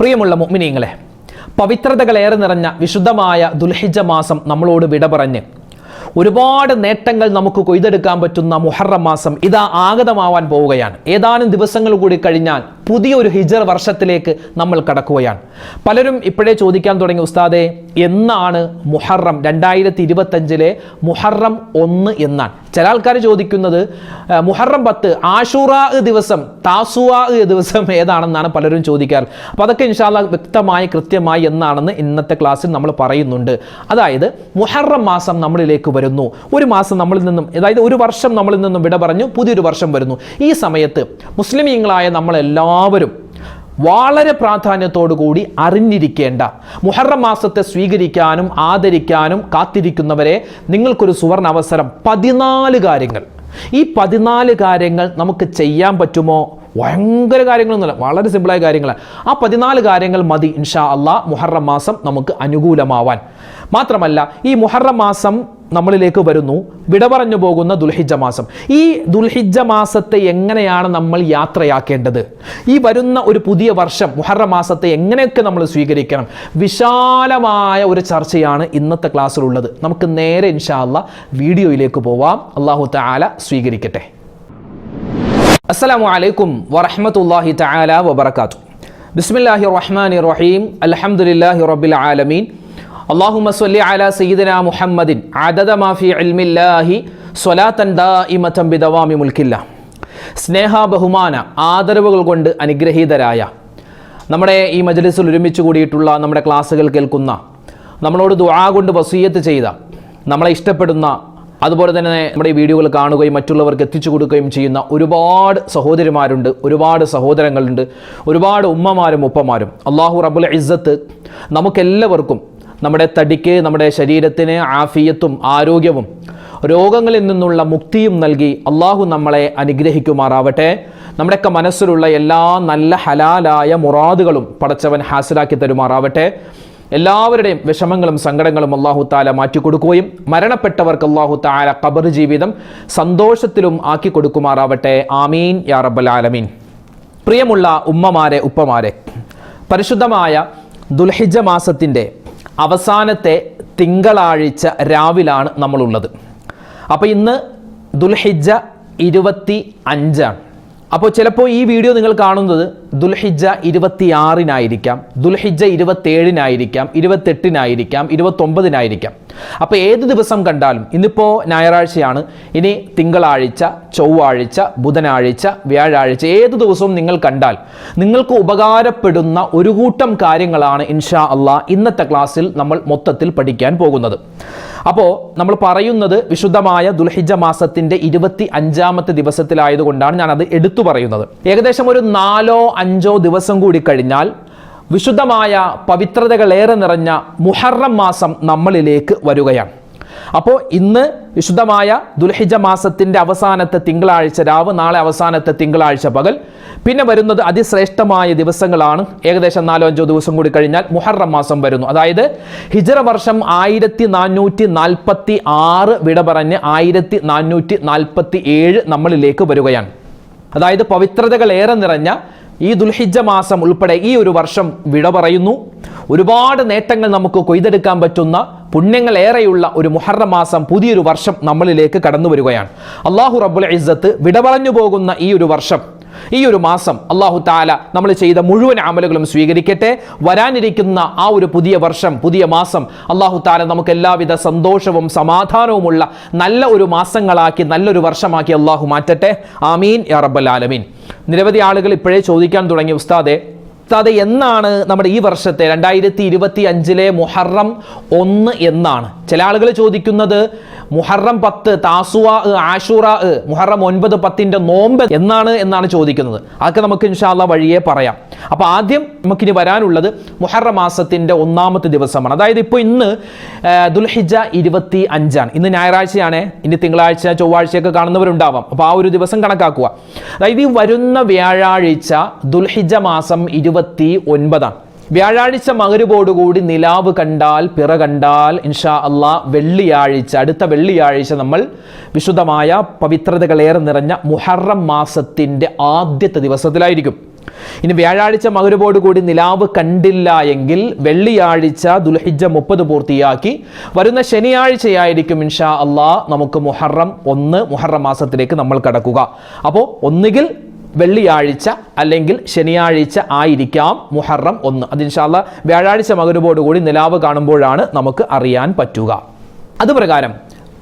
പ്രിയമുള്ള മുഅ്മിനീങ്ങളെ പവിത്രതകളേറെ നിറഞ്ഞ വിശുദ്ധമായ ദുൽഹിജ മാസം നമ്മളോട് വിട പറഞ്ഞ് ഒരുപാട് നേട്ടങ്ങൾ നമുക്ക് കൊയ്തെടുക്കാൻ പറ്റുന്ന മുഹറം മാസം ഇതാ ആഗതമാവാൻ പോവുകയാണ്. ഏതാനും ദിവസങ്ങൾ കൂടി കഴിഞ്ഞാൽ പുതിയൊരു ഹിജർ വർഷത്തിലേക്ക് നമ്മൾ കടക്കുകയാണ്. പലരും ഇപ്പോഴേ ചോദിക്കാൻ തുടങ്ങി ഉസ്താദെ എന്നാണ് മുഹറം രണ്ടായിരത്തി ഇരുപത്തഞ്ചിലെ മുഹറം ഒന്ന് എന്നാണ്? ചില ആൾക്കാർ ചോദിക്കുന്നത് മുഹറം പത്ത് ആഷൂറാ ദിവസം താസുവാ ദിവസം ഏതാണെന്നാണ് പലരും ചോദിക്കാറ്. അപ്പോൾ അതൊക്കെ ഇൻഷാല്ല വ്യക്തമായി കൃത്യമായി എന്നാണെന്ന് ഇന്നത്തെ ക്ലാസ്സിൽ നമ്മൾ പറയുന്നുണ്ട്. അതായത് മുഹറം മാസം നമ്മളിലേക്ക് വരുന്നു. ഒരു മാസം നമ്മളിൽ നിന്നും അതായത് ഒരു വർഷം നമ്മളിൽ നിന്നും വിട പറഞ്ഞു പുതിയൊരു വർഷം വരുന്നു. ഈ സമയത്ത് മുസ്ലിമീങ്ങളായ നമ്മളെല്ലാവരും വളരെ പ്രാധാന്യത്തോടു കൂടി അറിഞ്ഞിരിക്കേണ്ട മുഹറം മാസത്തെ സ്വീകരിക്കാനും ആദരിക്കാനും കാത്തിരിക്കുന്നവരെ നിങ്ങൾക്കൊരു സുവർണ അവസരം. പതിനാല് കാര്യങ്ങൾ. ഈ പതിനാല് കാര്യങ്ങൾ നമുക്ക് ചെയ്യാൻ പറ്റുമോ? ഭയങ്കര കാര്യങ്ങളൊന്നുമല്ല. വളരെ സിമ്പിളായ കാര്യങ്ങളാണ് ആ പതിനാല് കാര്യങ്ങൾ മതി ഇൻഷാ അള്ളാ. മുഹറം മാസം നമുക്ക് അനുകൂലമാവാൻ. മാത്രമല്ല ഈ മുഹറം മാസം നമ്മളിലേക്ക് വരുന്നു. വിട പറഞ്ഞു പോകുന്ന ദുൽഹിജ മാസം. ഈ ദുൽഹിജ മാസത്തെ എങ്ങനെയാണ് നമ്മൾ യാത്രയാക്കേണ്ടത്? ഈ വരുന്ന ഒരു പുതിയ വർഷം മുഹറ മാസത്തെ എങ്ങനെയൊക്കെ നമ്മൾ സ്വീകരിക്കണം? വിശാലമായ ഒരു ചർച്ചയാണ് ഇന്നത്തെ ക്ലാസ്സിലുള്ളത്. നമുക്ക് നേരെ ഇൻഷാല്ല വീഡിയോയിലേക്ക് പോവാം. അള്ളാഹു താല സ്വീകരിക്കട്ടെ. അസ്സലാമു അലൈക്കും വറഹ്മത്തുള്ളാഹി തആല വബർക്കാത്തു ബിസ്മില്ലാഹി റഹ്മാൻ റഹീം. അലഹമുല്ലാഹി റബ്ബിൽ ആലമീൻ. അല്ലാഹുമ്മ സ്വല്ലി അല സയ്യിദന മുഹമ്മദിൻ അദദ മാ അൽമില്ലാഹി സ്വലാത്തൻ ദായിമതൻ ബിദവാമി മുൽക്കില്ല. സ്നേഹ ബഹുമാന ആദരവുകൾ കൊണ്ട് അനുഗ്രഹീതരായ നമ്മുടെ ഈ മജലിസിൽ ഒരുമിച്ച് കൂടിയിട്ടുള്ള നമ്മുടെ ക്ലാസ്സുകൾ കേൾക്കുന്ന നമ്മളോട് ദുആ കൊണ്ട് വസീയത്ത് ചെയ്ത നമ്മളെ ഇഷ്ടപ്പെടുന്ന അതുപോലെ തന്നെ നമ്മുടെ ഈ വീഡിയോകൾ കാണുകയും മറ്റുള്ളവർക്ക് എത്തിച്ചു കൊടുക്കുകയും ചെയ്യുന്ന ഒരുപാട് സഹോദരിമാരുണ്ട് ഒരുപാട് സഹോദരങ്ങളുണ്ട് ഒരുപാട് ഉമ്മമാരും ഉപ്പമാരും. അള്ളാഹു റബുൽ ഇസ്സത്ത് നമുക്കെല്ലാവർക്കും നമ്മുടെ തടിക്ക് നമ്മുടെ ശരീരത്തിന് ആഫിയത്തും ആരോഗ്യവും രോഗങ്ങളിൽ നിന്നുള്ള മുക്തിയും നൽകി അള്ളാഹു നമ്മളെ അനുഗ്രഹിക്കുമാറാവട്ടെ. നമ്മുടെയൊക്കെ മനസ്സിലുള്ള എല്ലാ നല്ല ഹലാലായ മുറാദുകളും പടച്ചവൻ ഹാസിലാക്കി തരുമാറാവട്ടെ. എല്ലാവരുടെയും വിഷമങ്ങളും സങ്കടങ്ങളും അള്ളാഹു താല മാറ്റിക്കൊടുക്കുകയും മരണപ്പെട്ടവർക്ക് അള്ളാഹു താല ഖബർ ജീവിതം സന്തോഷത്തിലും ആക്കി കൊടുക്കുമാറാവട്ടെ. ആമീൻ യാ റബ്ബൽ ആലമീൻ. പ്രിയമുള്ള ഉമ്മമാരെ ഉപ്പമാരെ പരിശുദ്ധമായ ദുൽഹിജ മാസത്തിന്റെ അവസാനത്തെ തിങ്കളാഴ്ച രാവിലാണ് നമ്മളുള്ളത്. അപ്പോൾ ഇന്ന് ദുൽഹിജ ഇരുപത്തി അഞ്ചാണ്. അപ്പോൾ ചിലപ്പോൾ ഈ വീഡിയോ നിങ്ങൾ കാണുന്നത് ദുൽഹിജ ഇരുപത്തിയാറിനായിരിക്കാം ദുൽഹിജ ഇരുപത്തേഴിനായിരിക്കാം ഇരുപത്തെട്ടിനായിരിക്കാം ഇരുപത്തൊമ്പതിനായിരിക്കാം. അപ്പോൾ ഏത് ദിവസം കണ്ടാലും ഇന്നിപ്പോൾ ഞായറാഴ്ചയാണ് ഇനി തിങ്കളാഴ്ച ചൊവ്വാഴ്ച ബുധനാഴ്ച വ്യാഴാഴ്ച ഏത് ദിവസവും നിങ്ങൾ കണ്ടാൽ നിങ്ങൾക്ക് ഉപകാരപ്പെടുന്ന ഒരു കൂട്ടം കാര്യങ്ങളാണ് ഇൻഷാ അള്ളാ ഇന്നത്തെ ക്ലാസ്സിൽ നമ്മൾ മൊത്തത്തിൽ പഠിക്കാൻ പോകുന്നത്. അപ്പോൾ നമ്മൾ പറയുന്നത് വിശുദ്ധമായ ദുൽഹിജ മാസത്തിന്റെ ഇരുപത്തി അഞ്ചാമത്തെ ദിവസത്തിലായതുകൊണ്ടാണ് ഞാൻ അത് എടുത്തു പറയുന്നത്. ഏകദേശം ഒരു നാലോ അഞ്ചോ ദിവസം കൂടി കഴിഞ്ഞാൽ വിശുദ്ധമായ പവിത്രതകളേറെ നിറഞ്ഞ മുഹറം മാസം നമ്മളിലേക്ക് വരികയാണ്. അപ്പോൾ ഇന്ന് വിശുദ്ധമായ ദുൽഹിജ മാസത്തിന്റെ അവസാനത്തെ തിങ്കളാഴ്ച രാവ് നാളെ അവസാനത്തെ തിങ്കളാഴ്ച പകൽ പിന്നെ വരുന്നത് അതിശ്രേഷ്ഠമായ ദിവസങ്ങളാണ്. ഏകദേശം നാലോ അഞ്ചോ ദിവസം കൂടി കഴിഞ്ഞാൽ മുഹറം മാസം വരുന്നു. അതായത് ഹിജറ വർഷം ആയിരത്തി നാനൂറ്റി നാൽപ്പത്തി ആറ് വിട പറഞ്ഞ് ആയിരത്തി നാനൂറ്റി നാൽപ്പത്തി ഏഴ് നമ്മളിലേക്ക് വരികയാണ്. അതായത് പവിത്രതകൾ ഏറെ നിറഞ്ഞ ഈ ദുൽഹിജ മാസം ഉൾപ്പെടെ ഈ ഒരു വർഷം വിട പറയുന്നു. ഒരുപാട് നേട്ടങ്ങൾ നമുക്ക് കൊയ്തെടുക്കാൻ പറ്റുന്ന പുണ്യങ്ങൾ ഏറെയുള്ള ഒരു മുഹറം മാസം പുതിയൊരു വർഷം നമ്മളിലേക്ക് കടന്നു വരികയാണ്. അള്ളാഹു റബ്ബുൽ ഇസ്സത്ത് വിട പറഞ്ഞു പോകുന്ന ഈ ഒരു വർഷം ഈ ഒരു മാസം അള്ളാഹു താല നമ്മൾ ചെയ്ത മുഴുവൻ അമലുകളും സ്വീകരിക്കട്ടെ. വരാനിരിക്കുന്ന ആ ഒരു പുതിയ വർഷം പുതിയ മാസം അള്ളാഹു താല നമുക്ക് എല്ലാവിധ സന്തോഷവും സമാധാനവുമുള്ള നല്ല ഒരു മാസങ്ങളാക്കി നല്ലൊരു വർഷമാക്കി അള്ളാഹു മാറ്റട്ടെ. ആമീൻ. യാ റബ്ബൽ ആലമീൻ. നിരവധി ആളുകൾ ഇപ്പോഴേ ചോദിക്കാൻ തുടങ്ങി ഉസ്താദെ ഉസ്താദെ എന്നാണ് നമ്മുടെ ഈ വർഷത്തെ രണ്ടായിരത്തി ഇരുപത്തി അഞ്ചിലെ മുഹറം ഒന്ന് എന്നാണ്? ചില ആളുകൾ ചോദിക്കുന്നത് മുഹറം പത്ത് താസുവ ആഷൂറ മുഹറം ഒൻപത് പത്തിന്റെ നോമ്പ് എന്നാണ് എന്നാണ് ചോദിക്കുന്നത്. അതൊക്കെ നമുക്ക് ഇൻഷാല്ല വഴിയെ പറയാം. അപ്പൊ ആദ്യം നമുക്കിനി വരാനുള്ളത് മുഹറം മാസത്തിന്റെ ഒന്നാമത്തെ ദിവസമാണ്. അതായത് ഇപ്പോൾ ഇന്ന് ദുൽഹിജ ഇരുപത്തി അഞ്ചാണ് ഇന്ന് ഞായറാഴ്ചയാണ്. ഇനി തിങ്കളാഴ്ച ചൊവ്വാഴ്ചയൊക്കെ കാണുന്നവരുണ്ടാവാം. അപ്പോൾ ആ ഒരു ദിവസം കണക്കാക്കുക. അതായത് ഈ വരുന്ന വ്യാഴാഴ്ച ദുൽഹിജ മാസം ഇരുപത്തി ഒൻപതാണ് വ്യാഴാഴ്ച മകരുവോടുകൂടി നിലാവ് കണ്ടാൽ പിറ കണ്ടാൽ ഇൻഷാ അള്ളാ വെള്ളിയാഴ്ച അടുത്ത വെള്ളിയാഴ്ച നമ്മൾ വിശുദ്ധമായ പവിത്രതകളേറെ നിറഞ്ഞ മുഹറം മാസത്തിന്റെ ആദ്യത്തെ ദിവസത്തിലായിരിക്കും. ഇനി വ്യാഴാഴ്ച മകരുവോട് കൂടി നിലാവ് കണ്ടില്ല എങ്കിൽ വെള്ളിയാഴ്ച ദുൽഹിജ മുപ്പത് പൂർത്തിയാക്കി വരുന്ന ശനിയാഴ്ചയായിരിക്കും ഇൻഷാ അള്ളാ നമുക്ക് മുഹറം ഒന്ന് മുഹറം മാസത്തിലേക്ക് നമ്മൾ കടക്കുക. അപ്പോൾ ഒന്നുകിൽ വെള്ളിയാഴ്ച അല്ലെങ്കിൽ ശനിയാഴ്ച ആയിരിക്കാം മുഹറം ഒന്ന്. അത് ഇൻഷാല്ല വ്യാഴാഴ്ച മകരുവോട് കൂടി നിലാവ് കാണുമ്പോഴാണ് നമുക്ക് അറിയാൻ പറ്റുക. അതുപ്രകാരം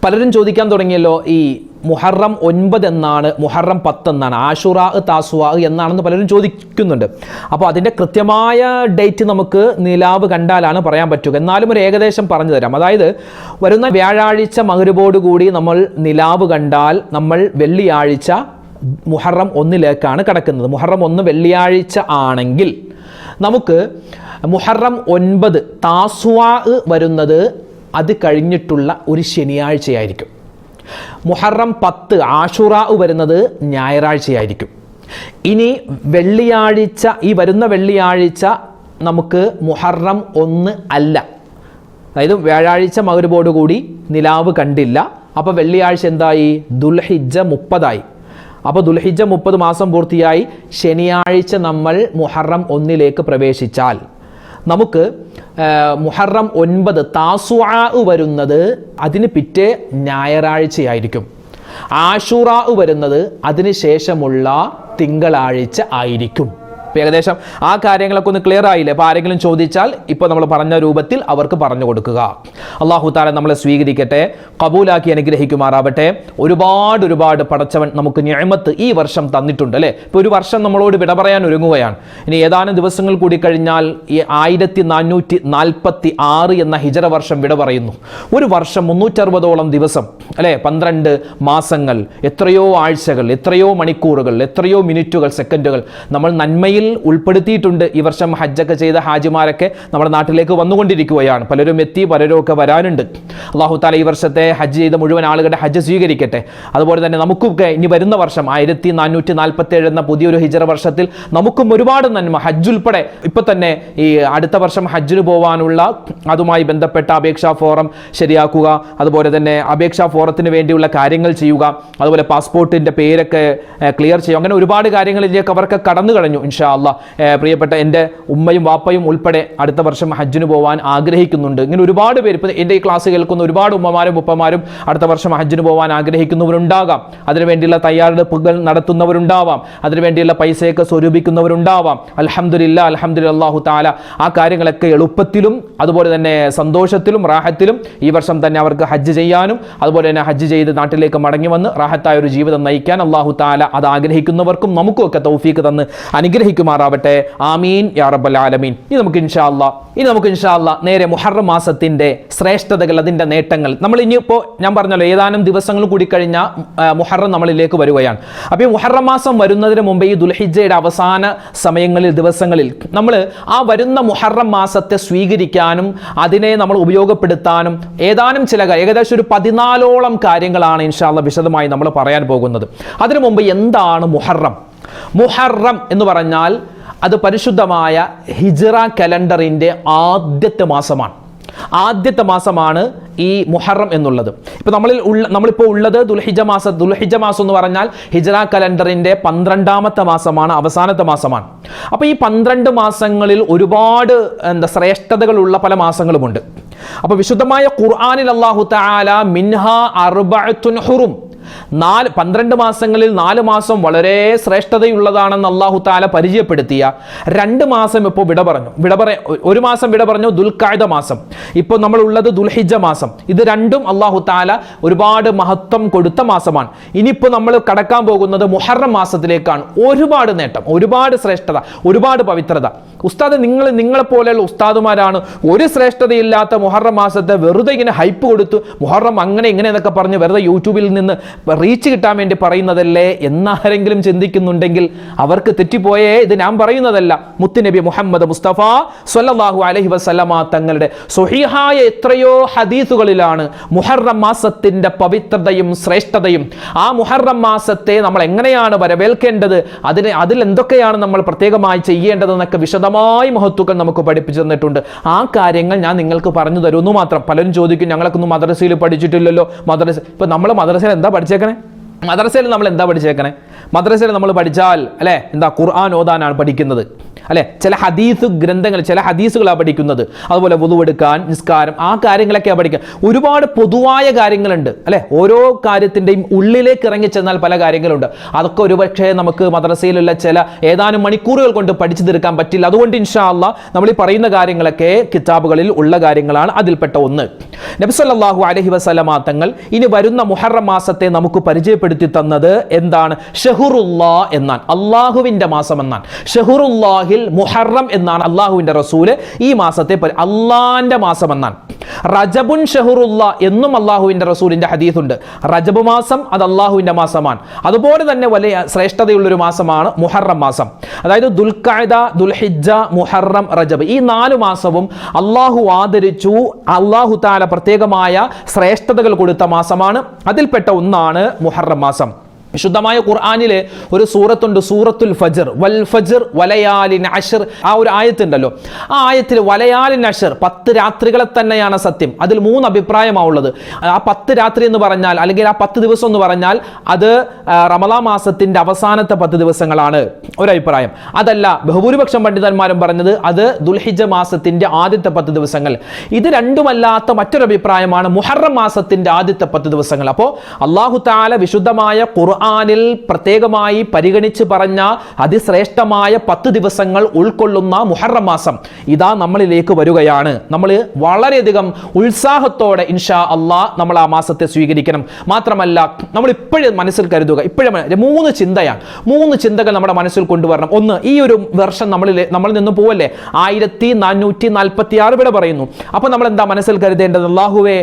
പലരും ചോദിക്കാൻ തുടങ്ങിയല്ലോ ഈ മുഹറം ഒൻപത് എന്നാണ് മുഹറം പത്ത് എന്നാണ് ആഷുറ താസുവ എന്നാണെന്ന് പലരും ചോദിക്കുന്നുണ്ട്. അപ്പോൾ അതിന്റെ കൃത്യമായ ഡേറ്റ് നമുക്ക് നിലാവ് കണ്ടാലാണ് പറയാൻ പറ്റുക. എന്നാലും ഒരു ഏകദേശം പറഞ്ഞു തരാം. അതായത് വരുന്ന വ്യാഴാഴ്ച മകരുവോടുകൂടി നമ്മൾ നിലാവ് കണ്ടാൽ നമ്മൾ വെള്ളിയാഴ്ച മുഹറം ഒന്നിലേക്കാണ് കടക്കുന്നത്. മുഹറം ഒന്ന് വെള്ളിയാഴ്ച ആണെങ്കിൽ നമുക്ക് മുഹറം ഒൻപത് താസ്വാ വരുന്നത് അത് കഴിഞ്ഞിട്ടുള്ള ഒരു ശനിയാഴ്ചയായിരിക്കും. മുഹറം പത്ത് ആഷുറാ വരുന്നത് ഞായറാഴ്ചയായിരിക്കും. ഇനി വെള്ളിയാഴ്ച ഈ വരുന്ന വെള്ളിയാഴ്ച നമുക്ക് മുഹറം ഒന്ന് അല്ല. അതായത് വ്യാഴാഴ്ച മകരുബോടുകൂടി നിലാവ് കണ്ടില്ല. അപ്പോൾ വെള്ളിയാഴ്ച എന്തായി? ദുൽഹിജ മുപ്പതായി. അപ്പോൾ ദുൽഹിജ മുപ്പത് മാസം പൂർത്തിയായി. ശനിയാഴ്ച നമ്മൾ മുഹറം ഒന്നിലേക്ക് പ്രവേശിച്ചാൽ നമുക്ക് മുഹറം ഒൻപത് താസുആ വരുന്നത് അതിന് പിറ്റേ ഞായറാഴ്ചയായിരിക്കും. ആഷുറാ വരുന്നത് അതിന് ശേഷമുള്ള തിങ്കളാഴ്ച ആയിരിക്കും. ഇപ്പൊ ഏകദേശം ആ കാര്യങ്ങളൊക്കെ ഒന്ന് ക്ലിയർ ആയില്ലേ? അപ്പോൾ ആരെങ്കിലും ചോദിച്ചാൽ ഇപ്പോൾ നമ്മൾ പറഞ്ഞ രൂപത്തിൽ അവർക്ക് പറഞ്ഞു കൊടുക്കുക. അള്ളാഹു താല നമ്മളെ സ്വീകരിക്കട്ടെ കബൂലാക്കി അനുഗ്രഹിക്കുമാറാവട്ടെ. ഒരുപാട് ഒരുപാട് പടച്ചവൻ നമുക്ക് ഞാമത്ത് ഈ വർഷം തന്നിട്ടുണ്ട് അല്ലേ? ഇപ്പോൾ ഒരു വർഷം നമ്മളോട് വിട പറയാൻ ഒരുങ്ങുകയാണ്. ഇനി ഏതാനും ദിവസങ്ങൾ കൂടി കഴിഞ്ഞാൽ ഈ ആയിരത്തി നാനൂറ്റി നാൽപ്പത്തി ആറ് എന്ന ഹിജറ വർഷം വിട പറയുന്നു. ഒരു വർഷം മുന്നൂറ്ററുപതോളം ദിവസം അല്ലേ? പന്ത്രണ്ട് മാസങ്ങൾ എത്രയോ ആഴ്ചകൾ എത്രയോ മണിക്കൂറുകൾ എത്രയോ മിനിറ്റുകൾ സെക്കൻഡുകൾ നമ്മൾ നന്മയിൽ ഉൾപ്പെടുത്തിയിട്ടുണ്ട്. ഈ വർഷം ഹജ്ജൊക്കെ ചെയ്ത ഹാജിമാരൊക്കെ നമ്മുടെ നാട്ടിലേക്ക് വന്നുകൊണ്ടിരിക്കുകയാണ്. പലരും എത്തി പലരും ഒക്കെ വരാനുണ്ട്. അള്ളാഹു താല ഈ വർഷത്തെ ഹജ്ജ് ചെയ്ത മുഴുവൻ ആളുകളുടെ ഹജ്ജ് സ്വീകരിക്കട്ടെ. അതുപോലെ തന്നെ നമുക്കൊക്കെ ഇനി വരുന്ന വർഷം ആയിരത്തി നാനൂറ്റി നാൽപ്പത്തി ഏഴ് എന്ന പുതിയൊരു ഹിജറ വർഷത്തിൽ നമുക്കും ഒരുപാട് നന്മ. ഹജ്ജ് ഉൾപ്പെടെ ഇപ്പൊ തന്നെ ഈ അടുത്ത വർഷം ഹജ്ജിന് പോകാനുള്ള അതുമായി ബന്ധപ്പെട്ട അപേക്ഷാ ഫോറം ശരിയാക്കുക. അതുപോലെ തന്നെ അപേക്ഷാ ഫോറത്തിന് വേണ്ടിയുള്ള കാര്യങ്ങൾ ചെയ്യുക. അതുപോലെ പാസ്പോർട്ടിന്റെ പേരൊക്കെ ക്ലിയർ ചെയ്യുക. അങ്ങനെ ഒരുപാട് കാര്യങ്ങളിലേക്ക് അവർക്ക് കടന്നു കഴിഞ്ഞു. ഇൻഷാ അള്ളാ പ്രിയപ്പെട്ട എന്റെ ഉമ്മയും വാപ്പയും ഉൾപ്പെടെ അടുത്ത വർഷം ഹജ്ജിന് പോകാൻ ആഗ്രഹിക്കുന്നുണ്ട്. ഇങ്ങനെ ഒരുപാട് പേര് ഇപ്പം എന്റെ ഈ ക്ലാസ് കേൾക്കുന്ന ഒരുപാട് ഉമ്മമാരും ഉപ്പമാരും അടുത്ത വർഷം ഹജ്ജിന് പോകാൻ ആഗ്രഹിക്കുന്നവരുണ്ടാകാം. അതിനുവേണ്ടിയുള്ള തയ്യാറെടുപ്പുകൾ നടത്തുന്നവരുണ്ടാവാം. അതിനുവേണ്ടിയുള്ള പൈസയൊക്കെ സ്വരൂപിക്കുന്നവരുണ്ടാവാം. അലഹമുല്ല അലഹമുല്ല അള്ളാഹു താല ആ കാര്യങ്ങളൊക്കെ എളുപ്പത്തിലും അതുപോലെ തന്നെ സന്തോഷത്തിലും റാഹത്തിലും ഈ വർഷം തന്നെ അവർക്ക് ഹജ്ജ് ചെയ്യാനും അതുപോലെ തന്നെ ഹജ്ജ് ചെയ്ത് നാട്ടിലേക്ക് മടങ്ങി വന്ന് റാഹത്തായ ഒരു ജീവിതം നയിക്കാൻ അള്ളാഹു താല അത് ആഗ്രഹിക്കുന്നവർക്കും നമുക്കും ഒക്കെ തൗഫീക്ക് തന്ന് അനുഗ്രഹിക്കുമാറാവട്ടെ ആമീൻ. യാ റബ്ബൽ ആലമീൻ. ഇനി നമുക്ക് ഇൻഷാല്ല ഇനി നമുക്ക് ഇൻഷാല്ല നേരെ മുഹറം മാസത്തിന്റെ ശ്രേഷ്ഠതകൾ അതിന്റെ നേട്ടങ്ങൾ. നമ്മൾ ഇനിയിപ്പോ ഞാൻ പറഞ്ഞല്ലോ ഏതാനും ദിവസങ്ങൾ കൂടി കഴിഞ്ഞാൽ മുഹറം നമ്മളിലേക്ക് വരികയാണ്. അപ്പോൾ ഈ മുഹറം മാസം വരുന്നതിന് മുമ്പേ ഈ ദുൽഹിജയുടെ അവസാന സമയങ്ങളിൽ ദിവസങ്ങളിൽ നമ്മൾ ആ വരുന്ന മുഹറം മാസത്തെ സ്വീകരിക്കാനും അതിനെ നമ്മൾ ഉപയോഗപ്പെടുത്താനും ഏതാനും ചില ഏകദേശം ഒരു പതിനാലോളം കാര്യങ്ങളാണ് ഇൻഷാല്ല വിശദമായി നമ്മൾ പറയാൻ പോകുന്നത്. അതിനു മുമ്പ് എന്താണ് മുഹറം? മുഹറം എന്ന് പറഞ്ഞാൽ അത് പരിശുദ്ധമായ ഹിജറ കലണ്ടറിന്റെ ആദ്യത്തെ മാസമാണ്. ആദ്യത്തെ മാസമാണ് ഈ മുഹറം എന്നുള്ളത്. ഇപ്പം നമ്മളിൽ ഉള്ള നമ്മളിപ്പോൾ ഉള്ളത് ദുൽഹിജ മാസം ദുൽഹിജ മാസം എന്ന് പറഞ്ഞാൽ ഹിജറ കലണ്ടറിന്റെ പന്ത്രണ്ടാമത്തെ മാസമാണ് അവസാനത്തെ മാസമാണ്. അപ്പോൾ ഈ പന്ത്രണ്ട് മാസങ്ങളിൽ ഒരുപാട് എന്താ ശ്രേഷ്ഠതകളുള്ള പല മാസങ്ങളുമുണ്ട്. അപ്പോൾ വിശുദ്ധമായ ഖുർആാനിൽ അള്ളാഹു തആല മിൻഹ അർബഅത്തുൻ ഹുറും നാല് പന്ത്രണ്ട് മാസങ്ങളിൽ നാല് മാസം വളരെ ശ്രേഷ്ഠതയുള്ളതാണെന്ന് അള്ളാഹു താല പരിചയപ്പെടുത്തിയ രണ്ട് മാസം ഇപ്പോൾ വിട പറഞ്ഞു. വിട പറ ഒരു മാസം വിട പറഞ്ഞു ദുൽഖായുധ മാസം. ഇപ്പോൾ നമ്മൾ ഉള്ളത് ദുൽഹിജ മാസം. ഇത് രണ്ടും അള്ളാഹു താല ഒരുപാട് മഹത്വം കൊടുത്ത മാസമാണ്. ഇനിയിപ്പോൾ നമ്മൾ കടക്കാൻ പോകുന്നത് മുഹറം മാസത്തിലേക്കാണ്. ഒരുപാട് നേട്ടം ഒരുപാട് ശ്രേഷ്ഠത ഒരുപാട് പവിത്രത. ഉസ്താദ് നിങ്ങൾ നിങ്ങളെപ്പോലെയുള്ള ഉസ്താദുമാരാണ് ഒരു ശ്രേഷ്ഠതയില്ലാത്ത മുഹറം മാസത്തെ വെറുതെ ഇങ്ങനെ ഹൈപ്പ് കൊടുത്തു മുഹറം അങ്ങനെ ഇങ്ങനെ എന്നൊക്കെ പറഞ്ഞ് വെറുതെ യൂട്യൂബിൽ നിന്ന് റീച്ച് കിട്ടാൻ വേണ്ടി പറയുന്നതല്ലേ എന്നാരെങ്കിലും ചിന്തിക്കുന്നുണ്ടെങ്കിൽ അവർക്ക് തെറ്റിപ്പോയേ ഇത് ഞാൻ പറയുന്നതല്ല. മുത്തുനബി മുഹമ്മദ് മുസ്തഫ സ്വല്ലല്ലാഹു അലഹി വസല്ലമ തങ്ങളുടെ സുഹിഹായ എത്രയോ ഹദീസുകളിലാണ് മുഹറം മാസത്തിന്റെ പവിത്രതയും ശ്രേഷ്ഠതയും. ആ മുഹറം മാസത്തെ നമ്മൾ എങ്ങനെയാണ് വരവേൽക്കേണ്ടത്? അതിന് അതിൽ എന്തൊക്കെയാണ് നമ്മൾ പ്രത്യേകമായി ചെയ്യേണ്ടതെന്നൊക്കെ വിശദമായി മഹത്വക്കൾ നമുക്ക് പഠിപ്പിച്ചു തന്നിട്ടുണ്ട്. ആ കാര്യങ്ങൾ ഞാൻ നിങ്ങൾക്ക് പറഞ്ഞു തരുമെന്ന് മാത്രം. പലരും ചോദിക്കും ഞങ്ങളൊക്കെ ഒന്നും മദ്രസയിൽ പഠിച്ചിട്ടില്ലല്ലോ. മദ്രസ ഇപ്പൊ നമ്മൾ മദ്രസയിൽ എന്താ പഠിച്ചേക്കണേ? മദ്രസയിൽ നമ്മൾ എന്താ പഠിച്ചേക്കണേ? മദ്രസയിൽ നമ്മൾ പഠിച്ചാൽ അല്ലേ? എന്താ ഖുർആൻ ഓതാനാണ് പഠിക്കുന്നത്. അല്ലെ? ചില ഹദീസ് ഗ്രന്ഥങ്ങൾ ചില ഹദീസുകളാണ് പഠിക്കുന്നത്. അതുപോലെ വുതുവെടുക്കാൻ നിസ്കാരം ആ കാര്യങ്ങളൊക്കെയാണ് പഠിക്കുക. ഒരുപാട് പൊതുവായ കാര്യങ്ങളുണ്ട് അല്ലെ? ഓരോ കാര്യത്തിന്റെയും ഉള്ളിലേക്ക് ഇറങ്ങി ചെന്നാൽ പല കാര്യങ്ങളുണ്ട്. അതൊക്കെ ഒരുപക്ഷെ നമുക്ക് മദ്രസയിലുള്ള ചില ഏതാനും മണിക്കൂറുകൾ കൊണ്ട് പഠിച്ചു തീർക്കാൻ പറ്റില്ല. അതുകൊണ്ട് ഇൻഷാ അള്ളാ നമ്മൾ ഈ പറയുന്ന കാര്യങ്ങളൊക്കെ കിതാബുകളിൽ ഉള്ള കാര്യങ്ങളാണ് അതിൽപ്പെട്ട ഒന്ന്. നബ്സല്ലാഹു അലഹി വസ്ലമാ തങ്ങൾ ഇനി വരുന്ന മുഹറം മാസത്തെ നമുക്ക് പരിചയപ്പെടുത്തി തന്നത് എന്താണ്? ഷെഹുറുല്ലാ എന്നാണ്. അള്ളാഹുവിന്റെ മാസം എന്നാണ്. ഷെഹുറുല്ലാഹിൽ മുഹറം എന്നാണ് അള്ളാഹുവിന്റെ റസൂൽ ഈ മാസത്തെ അള്ളാഹിന്റെ മാസം എന്നാണ്. റജബുൻ ഷെഹുറുല്ല എന്നും അള്ളാഹുവിന്റെ റസൂലിന്റെ ഹദീസുണ്ട്. റജബ് മാസം അത് അള്ളാഹുവിന്റെ മാസമാണ്. അതുപോലെ തന്നെ വലിയ ശ്രേഷ്ഠതയുള്ളൊരു മാസമാണ് മുഹറം മാസം. അതായത് ദുൽഖായദ ദുൽഹിജ മുഹറം റജബ്. ഈ നാല് മാസവും അള്ളാഹു ആദരിച്ചു അള്ളാഹു താല പ്രത്യേകമായ ശ്രേഷ്ഠതകൾ കൊടുത്ത മാസമാണ്. അതിൽപ്പെട്ട ഒന്നാണ് മുഹറം മാസം. വിശുദ്ധമായ ഖുർആാനിലെ ഒരു സൂറത്തുണ്ട് സൂറത്തുൽ ഫജർ. വൽ ഫജർ വലയാലിൻ അഷർ ആ ഒരു ആയത്തുണ്ടല്ലോ. ആ ആയത്തിൽ വലയാലിൻ അഷർ പത്ത് രാത്രികളെ തന്നെയാണ് സത്യം. അതിൽ മൂന്ന് അഭിപ്രായമാവുള്ളത് ആ പത്ത് രാത്രി എന്ന് പറഞ്ഞാൽ അല്ലെങ്കിൽ ആ പത്ത് ദിവസം എന്ന് പറഞ്ഞാൽ അത് റമദാ മാസത്തിന്റെ അവസാനത്തെ പത്ത് ദിവസങ്ങളാണ്. ഒരു അഭിപ്രായം. അതല്ല ബഹുഭൂരിപക്ഷം പണ്ഡിതന്മാരും പറഞ്ഞത് അത് ദുൽഹിജ മാസത്തിന്റെ ആദ്യത്തെ പത്ത് ദിവസങ്ങൾ. ഇത് രണ്ടുമല്ലാത്ത മറ്റൊരു അഭിപ്രായമാണ് മുഹറം മാസത്തിന്റെ ആദ്യത്തെ പത്ത് ദിവസങ്ങൾ. അപ്പോൾ അള്ളാഹു താല വിശുദ്ധമായ ഖുർആാനിൽ പ്രത്യേകമായി പരിഗണിച്ച് പറഞ്ഞ അതിശ്രേഷ്ഠമായ പത്ത് ദിവസങ്ങൾ ഉൾക്കൊള്ളുന്ന മുഹറം മാസം ഇതാ നമ്മളിലേക്ക് വരികയാണ്. നമ്മൾ വളരെയധികം ഉത്സാഹത്തോടെ ഇൻഷാ അള്ളാ നമ്മൾ ആ മാസത്തെ സ്വീകരിക്കണം. മാത്രമല്ല നമ്മൾ ഇപ്പോഴും മനസ്സിൽ കരുതുക ഇപ്പോഴും മൂന്ന് ചിന്തയാണ്. മൂന്ന് ചിന്തകൾ നമ്മുടെ മനസ്സിൽ കൊണ്ടുവരണം. ഒന്ന് ഈ ഒരു വർഷം നമ്മളിൽ നമ്മൾ നിന്ന് പോവല്ലേ? ആയിരത്തി നാനൂറ്റി നാൽപ്പത്തി ആറ് ഇവിടെ പറയുന്നു. അപ്പൊ നമ്മൾ എന്താ മനസ്സിൽ കരുതേണ്ടത്? അള്ളാഹുവേ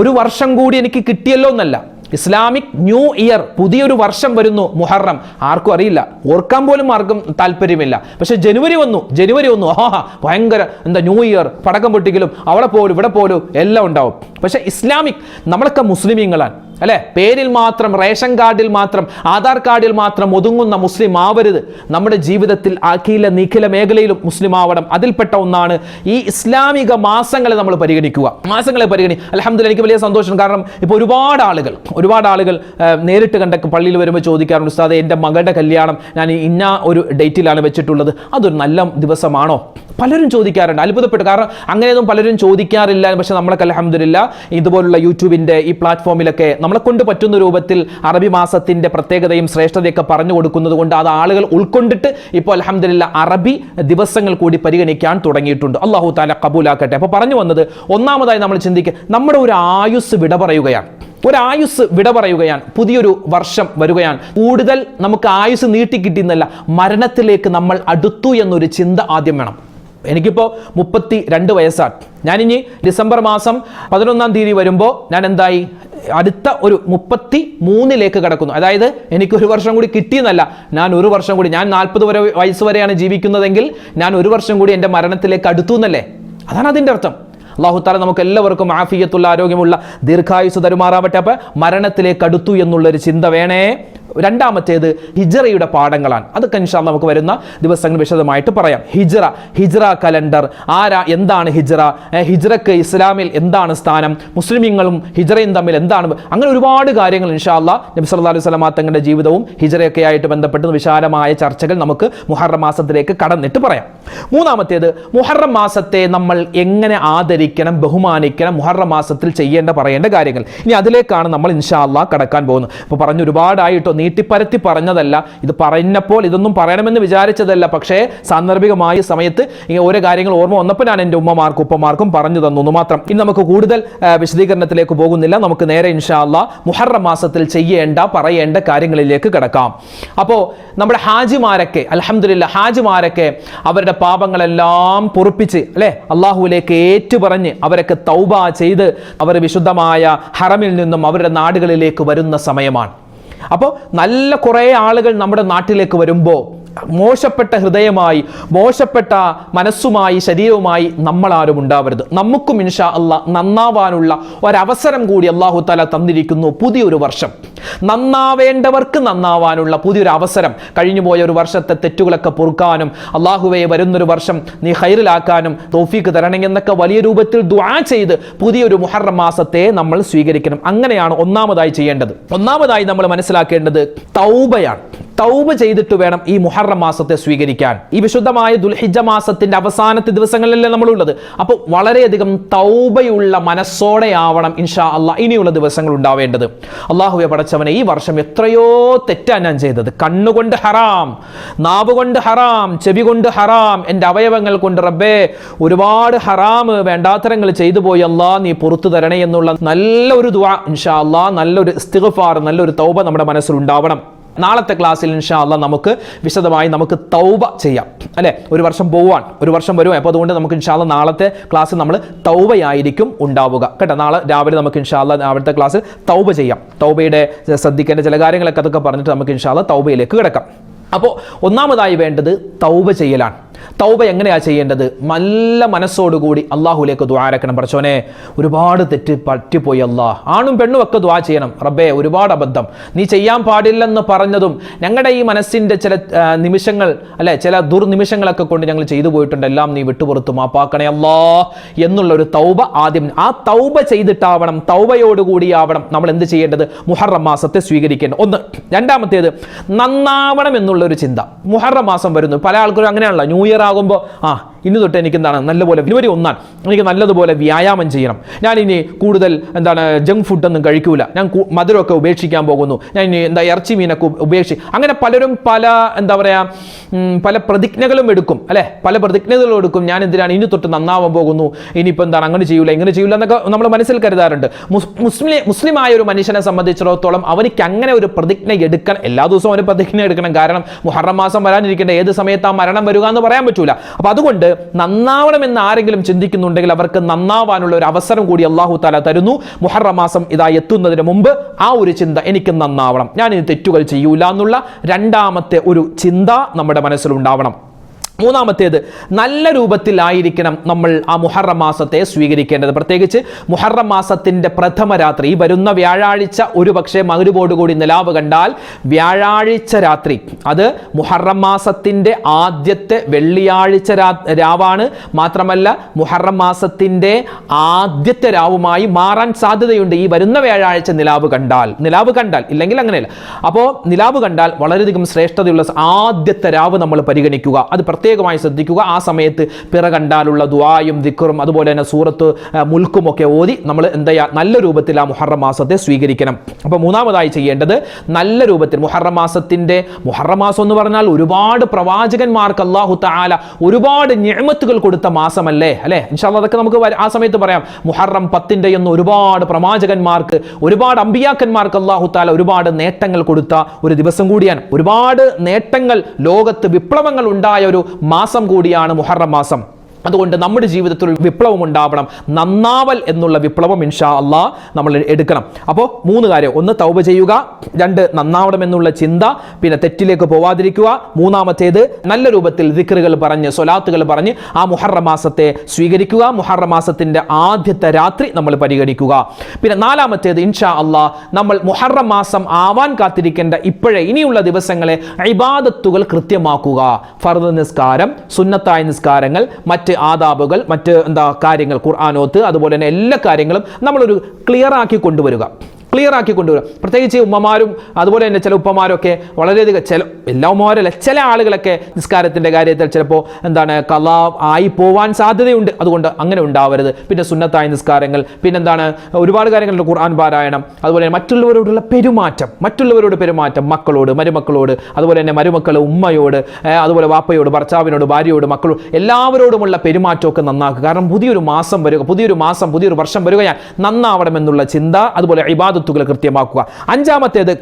ഒരു വർഷം കൂടി എനിക്ക് കിട്ടിയല്ലോ എന്നല്ല. ഇസ്ലാമിക് ന്യൂ ഇയർ പുതിയൊരു വർഷം വരുന്നു മുഹറം. ആർക്കും അറിയില്ല. ഓർക്കാൻ പോലും ആർക്കും താല്പര്യമില്ല. പക്ഷേ ജനുവരി വന്നു. ജനുവരി വന്നു. ആഹാ ഭയങ്കര എന്താ ന്യൂ ഇയർ പടക്കം പൊട്ടിക്കലും അവിടെ പോലും ഇവിടെ പോലും എല്ലാം ഉണ്ടാവും. പക്ഷേ ഇസ്ലാമിക് നമ്മളൊക്കെ മുസ്ലിമീങ്ങളാണ്. അല്ലെ? പേരിൽ മാത്രം റേഷൻ കാർഡിൽ മാത്രം ആധാർ കാർഡിൽ മാത്രം ഒതുങ്ങുന്ന മുസ്ലിം ആവരുത്. നമ്മുടെ ജീവിതത്തിൽ അഖില നിഖില മേഖലയിലും മുസ്ലിം ആവണം. അതിൽപ്പെട്ട ഒന്നാണ് ഈ ഇസ്ലാമിക മാസങ്ങളെ നമ്മൾ പരിഗണിക്കുക. മാസങ്ങളെ പരിഗണി അലഹമ്മദില്ല എനിക്ക് വലിയ സന്തോഷം. കാരണം ഇപ്പോൾ ഒരുപാട് ആളുകൾ ഒരുപാട് ആളുകൾ നേരിട്ട് കണ്ട പള്ളിയിൽ വരുമ്പോൾ ചോദിക്കാറുണ്ട് ഉസ്താദെ എന്റെ മകളുടെ കല്യാണം ഞാൻ ഇന്ന ഒരു ഡേറ്റിലാണ് വെച്ചിട്ടുള്ളത്. അതൊരു നല്ല ദിവസമാണോ? പലരും ചോദിക്കാറുണ്ട്. അത്ഭുതപ്പെട്ടു. കാരണം അങ്ങനെയൊന്നും പലരും ചോദിക്കാറില്ല. പക്ഷെ നമ്മളൊക്കെ അലഹമ്മദില്ല ഇതുപോലുള്ള യൂട്യൂബിന്റെ ഈ പ്ലാറ്റ്ഫോമിലൊക്കെ നമ്മളെ കൊണ്ട് പറ്റുന്ന രൂപത്തിൽ അറബി മാസത്തിന്റെ പ്രത്യേകതയും ശ്രേഷ്ഠതയൊക്കെ പറഞ്ഞു കൊടുക്കുന്നത് കൊണ്ട് അത് ആളുകൾ ഉൾക്കൊണ്ടിട്ട് ഇപ്പോൾ അലഹമ്മദില്ല അറബി ദിവസങ്ങൾ കൂടി പരിഗണിക്കാൻ തുടങ്ങിയിട്ടുണ്ട്. അള്ളാഹു താല കബൂലാക്കട്ടെ. അപ്പോൾ പറഞ്ഞു വന്നത് ഒന്നാമതായി നമ്മൾ ചിന്തിക്കുക നമ്മുടെ ഒരു ആയുസ് വിട പറയുകയാണ്. ഒരു ആയുസ് വിട പറയുകയാണ്. പുതിയൊരു വർഷം വരികയാണ്. കൂടുതൽ നമുക്ക് ആയുസ് നീട്ടിക്കിട്ടിയെന്നല്ല മരണത്തിലേക്ക് നമ്മൾ അടുത്തു എന്നൊരു ചിന്ത ആദ്യം വേണം. എനിക്കിപ്പോൾ മുപ്പത്തി രണ്ട് വയസ്സാണ് ഞാനിനി ഡിസംബർ മാസം പതിനൊന്നാം തീയതി വരുമ്പോൾ ഞാൻ എന്തായി അടുത്ത ഒരു മുപ്പത്തി മൂന്നിലേക്ക് കിടക്കുന്നു. അതായത് എനിക്ക് ഒരു വർഷം കൂടി കിട്ടിയെന്നല്ല. ഞാൻ ഒരു വർഷം കൂടി ഞാൻ നാൽപ്പത് വരെ വയസ്സ് വരെയാണ് ജീവിക്കുന്നതെങ്കിൽ ഞാൻ ഒരു വർഷം കൂടി എന്റെ മരണത്തിലേക്ക് അടുത്തു എന്നല്ലേ? അതാണ് അതിന്റെ അർത്ഥം. അള്ളാഹു താല നമുക്ക് എല്ലാവർക്കും ആഫിയത്തുള്ള ആരോഗ്യമുള്ള ദീർഘായുസ് തരുമാറാവട്ടെ. അപ്പം മരണത്തിലേക്ക് അടുത്തു എന്നുള്ളൊരു ചിന്ത വേണേ. രണ്ടാമത്തേത് ഹിജറയുടെ പാഠങ്ങളാണ്. അതൊക്കെ ഇൻഷാൽ നമുക്ക് വരുന്ന ദിവസങ്ങൾ വിശദമായിട്ട് പറയാം. ഹിജറ ഹിജറ കലണ്ടർ ആരാ എന്താണ് ഹിജറ? ഹിജറക്ക് ഇസ്ലാമിൽ എന്താണ് സ്ഥാനം? മുസ്ലിമീങ്ങളും ഹിജറയും തമ്മിൽ എന്താണ്? അങ്ങനെ ഒരുപാട് കാര്യങ്ങൾ ഇൻഷാല്ല നബി സല്ലല്ലാഹു അലൈഹി വസല്ലമ തങ്ങളുടെ ജീവിതവും ഹിജറയൊക്കെ ആയിട്ട് ബന്ധപ്പെട്ട് വിശാലമായ ചർച്ചകൾ നമുക്ക് മുഹറം മാസത്തിലേക്ക് കടന്നിട്ട് പറയാം. മൂന്നാമത്തേത് മുഹറം മാസത്തെ നമ്മൾ എങ്ങനെ ആദരിക്കണം ബഹുമാനിക്കണം മുഹറം മാസത്തിൽ ചെയ്യേണ്ട പറയേണ്ട കാര്യങ്ങൾ. ഇനി അതിലേക്കാണ് നമ്മൾ ഇൻഷാല്ല കടക്കാൻ പോകുന്നത്. ഇപ്പോൾ പറഞ്ഞു ഒരുപാടായിട്ടോ നീട്ടിപ്പരത്തി പറഞ്ഞതല്ല. ഇത് പറഞ്ഞപ്പോൾ ഇതൊന്നും പറയണമെന്ന് വിചാരിച്ചതല്ല. പക്ഷേ സാന്ദർഭികമായ സമയത്ത് ഓരോ കാര്യങ്ങൾ ഓർമ്മ വന്നപ്പോൾ ഞാൻ എന്റെ ഉമ്മമാർക്കും ഉപ്പമാർക്കും പറഞ്ഞു തന്നു എന്ന് മാത്രം. ഇനി നമുക്ക് കൂടുതൽ വിശദീകരണത്തിലേക്ക് പോകുന്നില്ല. നമുക്ക് നേരെ ഇൻഷാല്ല മുഹറം മാസത്തിൽ ചെയ്യേണ്ട പറയേണ്ട കാര്യങ്ങളിലേക്ക് കിടക്കാം. അപ്പോൾ നമ്മുടെ ഹാജിമാരൊക്കെ അലഹമില്ല ഹാജിമാരൊക്കെ അവരുടെ പാപങ്ങളെല്ലാം പൊറുപ്പിച്ച് അല്ലെ? അള്ളാഹുവിലേക്ക് ഏറ്റുപറഞ്ഞ് അവരൊക്കെ തൗബ ചെയ്ത് അവർ വിശുദ്ധമായ ഹറമിൽ നിന്നും അവരുടെ നാടുകളിലേക്ക് വരുന്ന സമയമാണ്. അപ്പോൾ നല്ല കുറേ ആളുകൾ നമ്മുടെ നാട്ടിലേക്ക് വരുമ്പോൾ മോശപ്പെട്ട ഹൃദയമായി മോശപ്പെട്ട മനസ്സുമായി ശരീരവുമായി നമ്മളാരും ഉണ്ടാവരുത്. നമുക്കും ഇൻഷാ അല്ല നന്നാവാനുള്ള ഒരവസരം കൂടി അള്ളാഹു തല തന്നിരിക്കുന്നു പുതിയൊരു വർഷം. നന്നാവേണ്ടവർക്ക് നന്നാവാനുള്ള പുതിയൊരു അവസരം. കഴിഞ്ഞുപോയ ഒരു വർഷത്തെ തെറ്റുകളൊക്കെ പൊറുക്കാനും അള്ളാഹുവെ വരുന്നൊരു വർഷം നീ ഹൈറിലാക്കാനും തോഫീക്ക് തരണമെന്നൊക്കെ വലിയ രൂപത്തിൽ ദ്വാ ചെയ്ത് പുതിയൊരു മുഹറം മാസത്തെ നമ്മൾ സ്വീകരിക്കണം. അങ്ങനെയാണ് ഒന്നാമതായി ചെയ്യേണ്ടത്. ഒന്നാമതായി നമ്മൾ മനസ്സിലാക്കേണ്ടത് തൗബയാണ്. തൗബ ചെയ്തിട്ട് വേണം ഈ മുഹറം മാസത്തെ സ്വീകരിക്കാൻ. ഈ വിശുദ്ധമായ ദുൽഹിജ മാസത്തിന്റെ അവസാനത്തെ ദിവസങ്ങളിലല്ലേ നമ്മളുള്ളത്? അപ്പോൾ വളരെയധികം തൗബയുള്ള മനസ്സോടെ ആവണം ഇൻഷാ അള്ളാഹ് ഇനിയുള്ള ദിവസങ്ങൾ ഉണ്ടാവേണ്ടത്. അള്ളാഹുവെ പടച്ചവനെ ഈ വർഷം എത്രയോ തെറ്റാ ഞാൻ ചെയ്തത്. കണ്ണുകൊണ്ട് ഹറാം നാവ് കൊണ്ട് ഹറാം ചെവി കൊണ്ട് ഹറാം എന്റെ അവയവങ്ങൾ കൊണ്ട് റബ്ബേ ഒരുപാട് ഹറാം വേണ്ടാത്തരങ്ങൾ ചെയ്തു പോയി അല്ലാ നീ പുറത്തു തരണേ എന്നുള്ള നല്ലൊരു ദുആ ഇൻഷാ അള്ളാ നല്ലൊരു ഇസ്തിഗ്ഫാർ നല്ലൊരു തൗബ നമ്മുടെ മനസ്സിൽ ഉണ്ടാവണം നാളത്തെ ക്ലാസ്സിൽ ഇൻഷാ നമുക്ക് വിശദമായി നമുക്ക് തൗബ ചെയ്യാം. അല്ലെ? ഒരു വർഷം പോവാൻ ഒരു വർഷം വരും അപ്പോൾ അതുകൊണ്ട് നമുക്ക് ഇൻഷാ അള്ളാഹ് നാളത്തെ ക്ലാസ് നമ്മൾ തൗബയായിരിക്കും ഉണ്ടാവുക. കേട്ടോ? നാളെ രാവിലെ നമുക്ക് ഇൻഷാ അള്ളാഹ് രാവിലത്തെ ക്ലാസ്സിൽ തൗബ ചെയ്യാം. തൗബയുടെ ശ്രദ്ധിക്കേണ്ട ചില കാര്യങ്ങളൊക്കെ അതൊക്കെ പറഞ്ഞിട്ട് നമുക്ക് ഇൻഷാ അള്ളാഹ് തൗബയിലേക്ക് കിടക്കാം. അപ്പോൾ ഒന്നാമതായി വേണ്ടത് തൗബ ചെയ്യലാണ്. തൗബ എങ്ങനെയാ ചെയ്യേണ്ടത്? നല്ല മനസ്സോടുകൂടി അള്ളാഹുലേക്ക് ദ്വാരക്കണം പറച്ചോനെ ഒരുപാട് തെറ്റ് പറ്റിപ്പോയി അള്ളാഹ് ആണും പെണ്ണും ഒക്കെ ദ്വാ ചെയ്യണം. റബ്ബേ ഒരുപാട് അബദ്ധം. നീ ചെയ്യാൻ പാടില്ലെന്ന് പറഞ്ഞതും ഞങ്ങളുടെ ഈ മനസ്സിന്റെ ചില നിമിഷങ്ങൾ അല്ലെ ചില ദുർനിമിഷങ്ങളൊക്കെ കൊണ്ട് ഞങ്ങൾ ചെയ്തു പോയിട്ടുണ്ട്. എല്ലാം നീ വിട്ടുപുറത്തു മാപ്പാക്കണേ അല്ലാ എന്നുള്ള ഒരു തൗബ ആദ്യം. ആ തൗബ ചെയ്തിട്ടാവണം തൗബയോടുകൂടിയാവണം നമ്മൾ എന്ത് ചെയ്യേണ്ടത്? മുഹറം മാസത്തെ സ്വീകരിക്കേണ്ടത്. ഒന്ന് രണ്ടാമത്തേത് നന്നാവണം എന്നുള്ള ഒരു ചിന്ത. മുഹറം മാസം വരുന്നു. പല ആൾക്കാരും അങ്ങനെയാണല്ലോ. ന്യൂ ഇയർ ആകുമ്പോൾ ആ ഇന്ന് തൊട്ട് എനിക്ക് എന്താണ് നല്ലപോലെ ഫെബ്രുവരി ഒന്നാണ്. എനിക്ക് നല്ലതുപോലെ വ്യായാമം ചെയ്യണം. ഞാൻ ഇനി കൂടുതൽ എന്താണ് ജങ്ക് ഫുഡൊന്നും കഴിക്കൂല. ഞാൻ മധുരമൊക്കെ ഉപേക്ഷിക്കാൻ പോകുന്നു. ഞാൻ ഇനി എന്താ ഇറച്ചി മീനൊക്കെ ഉപ- ഉപേക്ഷി അങ്ങനെ പലരും പല എന്താ പറയുക പല പ്രതിജ്ഞകളും എടുക്കും. അല്ലേ? പല പ്രതിജ്ഞകളും എടുക്കും. ഞാൻ എന്തിനാണ് ഇനി തൊട്ട് നന്നാവാൻ പോകുന്നു? ഇനിയിപ്പോൾ എന്താണ് അങ്ങനെ ചെയ്യൂല ഇങ്ങനെ ചെയ്യൂല എന്നൊക്കെ നമ്മൾ മനസ്സിൽ കരുതാറുണ്ട്. മുസ്- മുസ്ലിം മുസ്ലിമായ ഒരു മനുഷ്യനെ സംബന്ധിച്ചിടത്തോളം അവനിക്ക് അങ്ങനെ ഒരു പ്രതിജ്ഞ എടുക്കണം എല്ലാ ദിവസവും അവന് പ്രതിജ്ഞ എടുക്കണം. കാരണം മുഹറം മാസം വരാനിരിക്കേണ്ട ഏത് സമയത്ത് ആ മരണം വരിക എന്ന് പറയാൻ പറ്റൂല. അപ്പൊ അതുകൊണ്ട് നന്നാവണമെന്ന് ആരെങ്കിലും ചിന്തിക്കുന്നുണ്ടെങ്കിൽ അവർക്ക് നന്നാവാനുള്ള ഒരു അവസരം കൂടി അള്ളാഹു താല തരുന്നു. മുഹറം മാസം ഇതാ എത്തുന്നതിന് മുമ്പ് ആ ഒരു ചിന്ത എനിക്ക് നന്നാവണം. ഞാൻ ഇനി തെറ്റുകൾ ചെയ്യൂല എന്നുള്ള രണ്ടാമത്തെ ഒരു ചിന്ത നമ്മുടെ മനസ്സിലുണ്ടാവണം. മൂന്നാമത്തേത് നല്ല രൂപത്തിലായിരിക്കണം നമ്മൾ ആ മുഹറം മാസത്തെ സ്വീകരിക്കേണ്ടത്. പ്രത്യേകിച്ച് മുഹറം മാസത്തിന്റെ പ്രഥമ രാത്രി ഈ വരുന്ന വ്യാഴാഴ്ച ഒരു പക്ഷേ മകരുവോടുകൂടി നിലാവ് കണ്ടാൽ വ്യാഴാഴ്ച രാത്രി അത് മുഹറം മാസത്തിന്റെ ആദ്യത്തെ വെള്ളിയാഴ്ച രാവാണ്. മാത്രമല്ല മുഹറം മാസത്തിന്റെ ആദ്യത്തെ രാവുമായി മാറാൻ സാധ്യതയുണ്ട്. ഈ വരുന്ന വ്യാഴാഴ്ച നിലാവ് കണ്ടാൽ നിലാവ് കണ്ടാൽ ഇല്ലെങ്കിൽ അങ്ങനെയല്ല. അപ്പോൾ നിലാവ് കണ്ടാൽ വളരെയധികം ശ്രേഷ്ഠതയുള്ള ആദ്യത്തെ രാവ് നമ്മൾ പരിഗണിക്കുക. അത് പ്രത്യേകമായി ശ്രദ്ധിക്കുക. ആ സമയത്ത് പിറ കണ്ടാലുള്ള ദുആയും ദിക്കറും അതുപോലെ തന്നെ സൂറത്ത് മുൽക്കും ഒക്കെ ഓതി നമ്മൾ എന്താ നല്ല രൂപത്തിൽ ആ മുഹറം മാസത്തെ സ്വീകരിക്കണം. അപ്പോൾ മൂന്നാമതായി ചെയ്യേണ്ടത് നല്ല രൂപത്തിൽ മുഹറം മാസത്തിന്റെ മുഹറം മാസം എന്ന് പറഞ്ഞാൽ ഒരുപാട് പ്രവാചകന്മാർക്ക് അള്ളാഹു താല ഒരുപാട് ഞെമത്തുകൾ കൊടുത്ത മാസമല്ലേ? അല്ലേ? ഇൻഷാല്ല അതൊക്കെ നമുക്ക് ആ സമയത്ത് പറയാം. മുഹറം പത്തിന്റെ എന്ന് ഒരുപാട് പ്രവാചകന്മാർക്ക് ഒരുപാട് അമ്പിയാക്കന്മാർക്ക് അള്ളാഹു താല ഒരുപാട് നേട്ടങ്ങൾ കൊടുത്ത ഒരു ദിവസം കൂടിയാണ്. ഒരുപാട് നേട്ടങ്ങൾ ലോകത്ത് വിപ്ലവങ്ങൾ ഉണ്ടായ ഒരു മാസം കൂടിയാണ് മുഹറം മാസം. അതുകൊണ്ട് നമ്മുടെ ജീവിതത്തിൽ ഒരു വിപ്ലവം ഉണ്ടാവണം. നന്നാവൽ എന്നുള്ള വിപ്ലവം ഇൻഷാ അള്ളാ നമ്മൾ എടുക്കണം. അപ്പോൾ മൂന്ന് കാര്യം. ഒന്ന് തൗബ ചെയ്യുക. രണ്ട് നന്നാവണം എന്നുള്ള ചിന്ത. പിന്നെ തെറ്റിലേക്ക് പോവാതിരിക്കുക. മൂന്നാമത്തേത് നല്ല രൂപത്തിൽ ദിക്റുകൾ പറഞ്ഞ് സ്വലാത്തുകൾ പറഞ്ഞ് ആ മുഹറ മാസത്തെ സ്വീകരിക്കുക. മുഹറ മാസത്തിന്റെ ആദ്യത്തെ രാത്രി നമ്മൾ പരിഗണിക്കുക. പിന്നെ നാലാമത്തേത് ഇൻഷാ അള്ളാ നമ്മൾ മുഹറ മാസം ആവാൻ കാത്തിരിക്കേണ്ട ഇപ്പോഴേ ഇനിയുള്ള ദിവസങ്ങളെ ഇബാദത്തുകൾ കൃത്യമാക്കുക. ഫർദ് നിസ്കാരം സുന്നത്തായ നിസ്കാരങ്ങൾ മറ്റ് ആദാബുകൾ മറ്റ് എന്താ കാര്യങ്ങൾ ഖുർആാനോത്ത് അതുപോലെ തന്നെ എല്ലാ കാര്യങ്ങളും നമ്മളൊരു ക്ലിയർ ആക്കി കൊണ്ടുവരിക. ക്ലിയർ ആക്കി കൊണ്ടുവരും പ്രത്യേകിച്ച് ഉമ്മമാരും അതുപോലെ തന്നെ ചില ഉപ്പമാരൊക്കെ വളരെയധികം ചില എല്ലാ ഉമ്മമാരല്ല ചില ആളുകളൊക്കെ നിസ്കാരത്തിന്റെ കാര്യത്തിൽ ചിലപ്പോൾ എന്താണ് കല ആയി പോവാൻ സാധ്യതയുണ്ട്. അതുകൊണ്ട് അങ്ങനെ ഉണ്ടാവരുത്. പിന്നെ സുന്നത്തായ നിസ്കാരങ്ങൾ പിന്നെന്താണ് ഒരുപാട് കാര്യങ്ങളുണ്ട് ഖുർആൻ പാരായണം അതുപോലെ മറ്റുള്ളവരോടുള്ള പെരുമാറ്റം മറ്റുള്ളവരോട് പെരുമാറ്റം മക്കളോട് മരുമക്കളോട് അതുപോലെ തന്നെ മരുമക്കൾ ഉമ്മയോട് അതുപോലെ വാപ്പയോട് ഭർത്താവിനോട് ഭാര്യയോട് മക്കളോട് എല്ലാവരോടുമുള്ള പെരുമാറ്റമൊക്കെ നന്നാക്കുക. കാരണം പുതിയൊരു മാസം വരിക പുതിയൊരു മാസം പുതിയൊരു വർഷം വരിക ഞാൻ നന്നാവണമെന്നുള്ള ചിന്ത അതുപോലെ ഇബാദത്തുകൾ കൃത്യമാക്കുക. അഞ്ചാമത്തേത്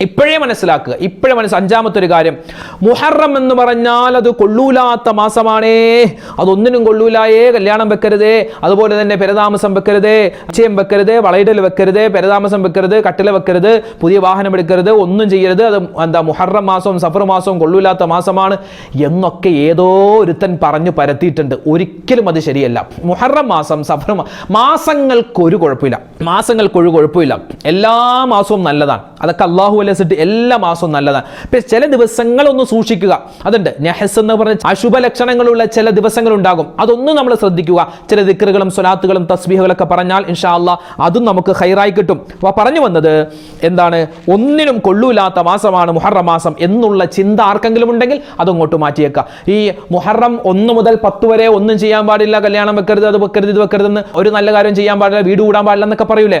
ഇപ്പോഴേ മനസ്സിലാക്കുക. ഇപ്പോഴേ മനസ്സ് അഞ്ചാമത്തെ ഒരു കാര്യം. മുഹറം എന്ന് പറഞ്ഞാൽ അത് കൊള്ളൂലാത്ത മാസമാണേ. അതൊന്നിനും കൊള്ളൂലായേ കല്യാണം വെക്കരുതേ. അതുപോലെ തന്നെ പെരതാമസം വെക്കരുതേ. അച്ഛയം വെക്കരുത്. വളയിടൽ വെക്കരുത്. പെരതാമസം വെക്കരുത്. കട്ടില വെക്കരുത്. പുതിയ വാഹനം എടുക്കരുത്. ഒന്നും ചെയ്യരുത്. അത് എന്താ മുഹറം മാസവും സഫർ മാസവും കൊള്ളൂലാത്ത മാസമാണ് എന്നൊക്കെ ഏതോ ഒരുത്തൻ പറഞ്ഞു പരത്തിയിട്ടുണ്ട്. ഒരിക്കലും അത് ശരിയല്ല. മുഹറം മാസം സഫർ മാസങ്ങൾക്കൊരു കുഴപ്പമില്ല. മാസങ്ങൾക്കൊരു കുഴപ്പമില്ല. എല്ലാ മാസവും നല്ലതാണ്. അതൊക്കെ അള്ളാഹു മുഖല്ലസിട്ട് എല്ലാ മാസവും നല്ലതാണ്. പക്ഷേ ചില ദിവസങ്ങളൊന്ന് സൂക്ഷിക്കുക. അതുണ്ട് നെഹസ് എന്ന് പറഞ്ഞ അശുഭ ലക്ഷണങ്ങളുള്ള ചില ദിവസങ്ങൾ ഉണ്ടാകും അതൊന്നും നമ്മൾ ശ്രദ്ധിക്കുക. ചില ദിക്കറുകളും സ്വലാത്തുകളും തസ്ബീഹുകളൊക്കെ പറഞ്ഞാൽ ഇൻഷാ അല്ലാ അതും നമുക്ക് ഹൈറായി കിട്ടും. അപ്പോൾ പറഞ്ഞു വന്നത് എന്താണ്? ഒന്നിനും കൊള്ളൂലാത്ത മാസമാണ് മുഹറം മാസം എന്നുള്ള ചിന്ത ആർക്കെങ്കിലും ഉണ്ടെങ്കിൽ അതങ്ങോട്ട് മാറ്റിയേക്കുക. ഈ മുഹറം ഒന്ന് മുതൽ പത്ത് വരെ ഒന്നും ചെയ്യാൻ പാടില്ല കല്യാണം വെക്കരുത് അത് വെക്കരുത് ഇത് വെക്കരുതെന്ന് ഒരു നല്ല കാര്യം ചെയ്യാൻ പാടില്ല വീട് കൂടാൻ പാടില്ല എന്നൊക്കെ പറയൂലേ?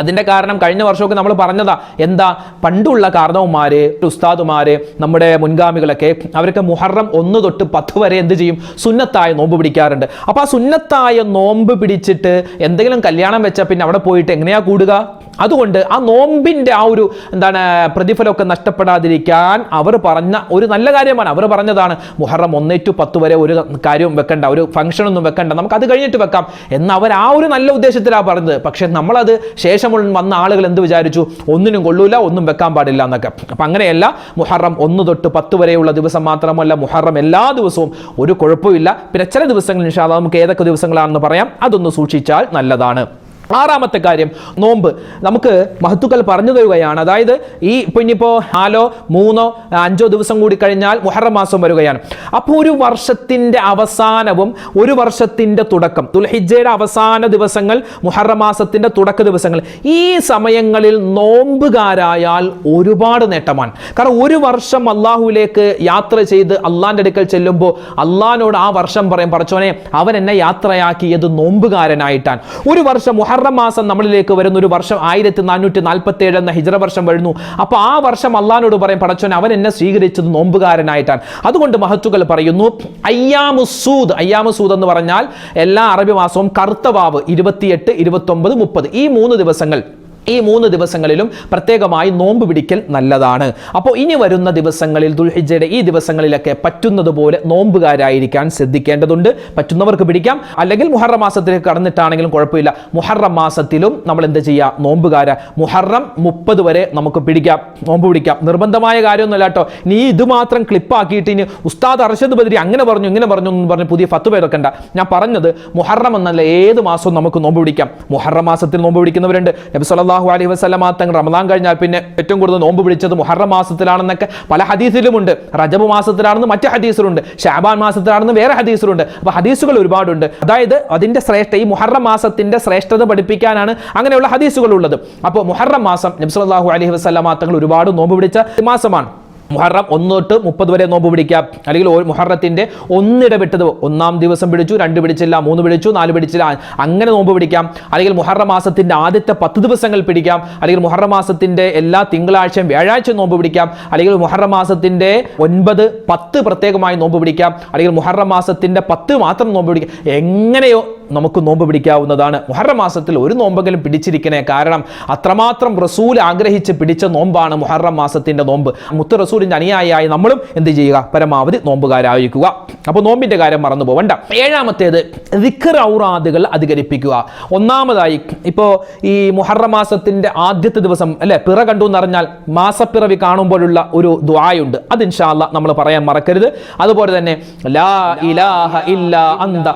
അതിന്റെ കാരണം കഴിഞ്ഞ വർഷമൊക്കെ നമ്മൾ പറഞ്ഞതാ. എന്താ? പണ്ടുള്ള കാരണവന്മാര് ഉസ്താദുമാര് നമ്മുടെ മുൻഗാമികളൊക്കെ അവരൊക്കെ മുഹറം ഒന്ന് തൊട്ട് പത്ത് വരെ എന്ത് ചെയ്യും? സുന്നത്തായ നോമ്പ് പിടിക്കാറുണ്ട്. അപ്പോൾ ആ സുന്നത്തായ നോമ്പ് പിടിച്ചിട്ട് എന്തെങ്കിലും കല്യാണം വെച്ചാൽ പിന്നെ അവിടെ പോയിട്ട് എങ്ങനെയാ കൂടുക? അതുകൊണ്ട് ആ നോമ്പിന്റെ ആ ഒരു എന്താണ് പ്രതിഫലമൊക്കെ നഷ്ടപ്പെടാതിരിക്കാൻ അവർ പറഞ്ഞ ഒരു നല്ല കാര്യമാണ്. അവർ പറഞ്ഞതാണ് മുഹറം ഒന്നേ ടു പത്ത് വരെ ഒരു കാര്യവും വെക്കണ്ട ഒരു ഫംഗ്ഷനൊന്നും വെക്കണ്ട നമുക്ക് അത് കഴിഞ്ഞിട്ട് വെക്കാം. എന്ന് അവർ ആ ഒരു നല്ല ഉദ്ദേശത്തിലാണ് പറഞ്ഞത്. പക്ഷേ നമ്മളത് ശേഷം വന്ന ആളുകൾ എന്ത് വിചാരിച്ചു? ഒന്നിനും കൊള്ളൂല ഒന്നും വെക്കാൻ പാടില്ല എന്നൊക്കെ. അപ്പം അങ്ങനെയല്ല മുഹറം ഒന്ന് തൊട്ട് പത്ത് വരെയുള്ള ദിവസം മാത്രമല്ല മുഹറം എല്ലാ ദിവസവും ഒരു കുഴപ്പമില്ല. പിന്നെ ചില ദിവസങ്ങളിൽ ഇൻഷാല്ല നമുക്ക് ഏതൊക്കെ ദിവസങ്ങളാണെന്ന് പറയാം. അതൊന്ന് സൂക്ഷിച്ചാൽ നല്ലതാണ്. ആറാമത്തെ കാര്യം നോമ്പ്. നമുക്ക് മഹത്തുക്കൾ പറഞ്ഞു തരുകയാണ്. അതായത് ഈ ഇപ്പൊ ഇനിയിപ്പോ നാലോ മൂന്നോ അഞ്ചോ ദിവസം കൂടി കഴിഞ്ഞാൽ മുഹറം മാസം വരികയാണ്. അപ്പോൾ ഒരു വർഷത്തിന്റെ അവസാനവും ഒരു വർഷത്തിന്റെ തുടക്കം. തുൽഹിജയുടെ അവസാന ദിവസങ്ങൾ മുഹറം മാസത്തിന്റെ തുടക്ക ദിവസങ്ങൾ. ഈ സമയങ്ങളിൽ നോമ്പുകാരായാൽ ഒരുപാട് നേട്ടമാണ്. കാരണം ഒരു വർഷം അള്ളാഹുവിലേക്ക് യാത്ര ചെയ്ത് അള്ളാന്റെ അടുക്കൽ ചെല്ലുമ്പോൾ അള്ളഹാനോട് ആ വർഷം പറയും പറച്ചോനെ അവൻ എന്നെ യാത്രയാക്കിയത് നോമ്പുകാരനായിട്ടാണ്. ഒരു വർഷം മുഹറം മാസം നമ്മളിലേക്ക് വരുന്ന ഒരു വർഷം ആയിരത്തി നാനൂറ്റി നാൽപ്പത്തി ഏഴ് എന്ന ഹിജറ വർഷം വരുന്നു. അപ്പോൾ ആ വർഷം അള്ളഹാനോട് പറയും പടച്ചോൻ അവൻ എന്നെ സ്വീകരിച്ചത് നോമ്പുകാരനായിട്ടാണ്. അതുകൊണ്ട് മഹത്തുകൾ പറയുന്നു അയ്യാമുസൂദ് അയ്യാമുസൂദ് എന്ന് പറഞ്ഞാൽ എല്ലാ അറബി മാസവും കറുത്തവാവ് ഇരുപത്തിയെട്ട് ഇരുപത്തൊമ്പത് മുപ്പത് ഈ മൂന്ന് ദിവസങ്ങൾ. ഈ മൂന്ന് ദിവസങ്ങളിലും പ്രത്യേകമായി നോമ്പ് പിടിക്കൽ നല്ലതാണ്. അപ്പോൾ ഇനി വരുന്ന ദിവസങ്ങളിൽ ദുൽഹിജയുടെ ഈ ദിവസങ്ങളിലൊക്കെ പറ്റുന്നതുപോലെ നോമ്പുകാരായിരിക്കാൻ ശ്രദ്ധിക്കേണ്ടതുണ്ട്. പറ്റുന്നവർക്ക് പിടിക്കാം. അല്ലെങ്കിൽ മുഹറം മാസത്തിലേക്ക് കടന്നിട്ടാണെങ്കിലും കുഴപ്പമില്ല. മുഹറം മാസത്തിലും നമ്മൾ എന്ത് ചെയ്യുക നോമ്പുകാര. മുഹറം മുപ്പത് വരെ നമുക്ക് പിടിക്കാം. നോമ്പ് പിടിക്കാം. നിർബന്ധമായ കാര്യമൊന്നുമല്ല കേട്ടോ. നീ ഇത് മാത്രം ക്ലിപ്പാക്കിയിട്ട് ഇനി ഉസ്താദ് അർഷദ് ബദരി അങ്ങനെ പറഞ്ഞു ഇങ്ങനെ പറഞ്ഞു എന്ന് പറഞ്ഞ് പുതിയ ഫത്ത് പേരൊക്കെണ്ട ഞാൻ പറഞ്ഞത് മുഹറം എന്നല്ല ഏത് മാസവും നമുക്ക് നോമ്പ് പിടിക്കാം. മുഹറം മാസത്തിൽ നോമ്പ് പിടിക്കുന്നവരുണ്ട്. നബി സല്ലല്ലാഹു അലൈഹി വസല്ലമ തങ്ങൾ റമദാൻ കഴിഞ്ഞാൽ പിന്നെ ഏറ്റവും കൂടുതൽ നോമ്പ് പിടിച്ചത് മുഹറം മാസത്തിലാണെന്നൊക്കെ പല ഹദീസിലുമുണ്ട്. റജബ് മാസത്തിലാണെന്ന് മറ്റു ഹദീസിലുണ്ട്. ഷാബാൻ മാസത്തിലാണെന്ന് വേറെ ഹദീസിലുണ്ട്. അപ്പോൾ ഹദീസുകൾ ഒരുപാടുണ്ട്. അതായത് അതിന്റെ ശ്രേഷ്ഠ ഈ മുഹറം മാസത്തിന്റെ ശ്രേഷ്ഠത പഠിപ്പിക്കാനാണ് അങ്ങനെയുള്ള ഹദീസുകൾ ഉള്ളത് അപ്പോൾ മുഹറം മാസം നബ്സല്ലാഹു അലൈഹി വസല്ലമ തങ്ങൾ ഒരുപാട് നോമ്പ് പിടിച്ച മാസമാണ്. മുഹറം ഒന്ന് തൊട്ട് മുപ്പത് വരെ നോമ്പ് പിടിക്കാം. അല്ലെങ്കിൽ ഒരു മുഹറത്തിന്റെ ഒന്നിടവിട്ടത് ഒന്നാം ദിവസം പിടിച്ചു രണ്ട് പിടിച്ചില്ല മൂന്ന് പിടിച്ചു നാല് പിടിച്ചില്ല അങ്ങനെ നോമ്പ് പിടിക്കാം. അല്ലെങ്കിൽ മുഹറം മാസത്തിന്റെ ആദ്യത്തെ പത്ത് ദിവസങ്ങൾ പിടിക്കാം. അല്ലെങ്കിൽ മുഹറം മാസത്തിന്റെ എല്ലാ തിങ്കളാഴ്ചയും വ്യാഴാഴ്ച നോമ്പ് പിടിക്കാം. അല്ലെങ്കിൽ മുഹറം മാസത്തിന്റെ ഒൻപത് പത്ത് പ്രത്യേകമായി നോമ്പ് പിടിക്കാം. അല്ലെങ്കിൽ മുഹറം മാസത്തിന്റെ പത്ത് മാത്രം നോമ്പ് പിടിക്കാം. എങ്ങനെയോ നമുക്ക് നോമ്പ് പിടിക്കാവുന്നതാണ്. മുഹറം മാസത്തിൽ ഒരു നോമ്പെങ്കിലും പിടിച്ചിരിക്കണേ കാരണം അത്രമാത്രം റസൂൽ ആഗ്രഹിച്ച് പിടിച്ച നോമ്പാണ് മുഹറം മാസത്തിന്റെ നോമ്പ്. മുത്ത് റസൂലിന്റെ അനുയായിയായി നമ്മളും എന്ത് ചെയ്യുക? പരമാവധി നോമ്പുകാരായിരിക്കുക അപ്പോൾ നോമ്പിന്റെ കാര്യം മറന്നു പോവണ്ട. ഏഴാമത്തേത് ദിക്കർ ഔറാദുകൾ അധികരിപ്പിക്കുക. ഒന്നാമതായി ഇപ്പോൾ ഈ മുഹറം മാസത്തിന്റെ ആദ്യത്തെ ദിവസം അല്ലെ? പിറ കണ്ടു എന്നറിഞ്ഞാൽ മാസപ്പിറവി കാണുമ്പോഴുള്ള ഒരു ദ്വായുണ്ട് അത് ഇൻഷാല്ല നമ്മൾ പറയാൻ മറക്കരുത്. അതുപോലെ തന്നെ ലാ ഇലാഹ ഇല്ല അന്ത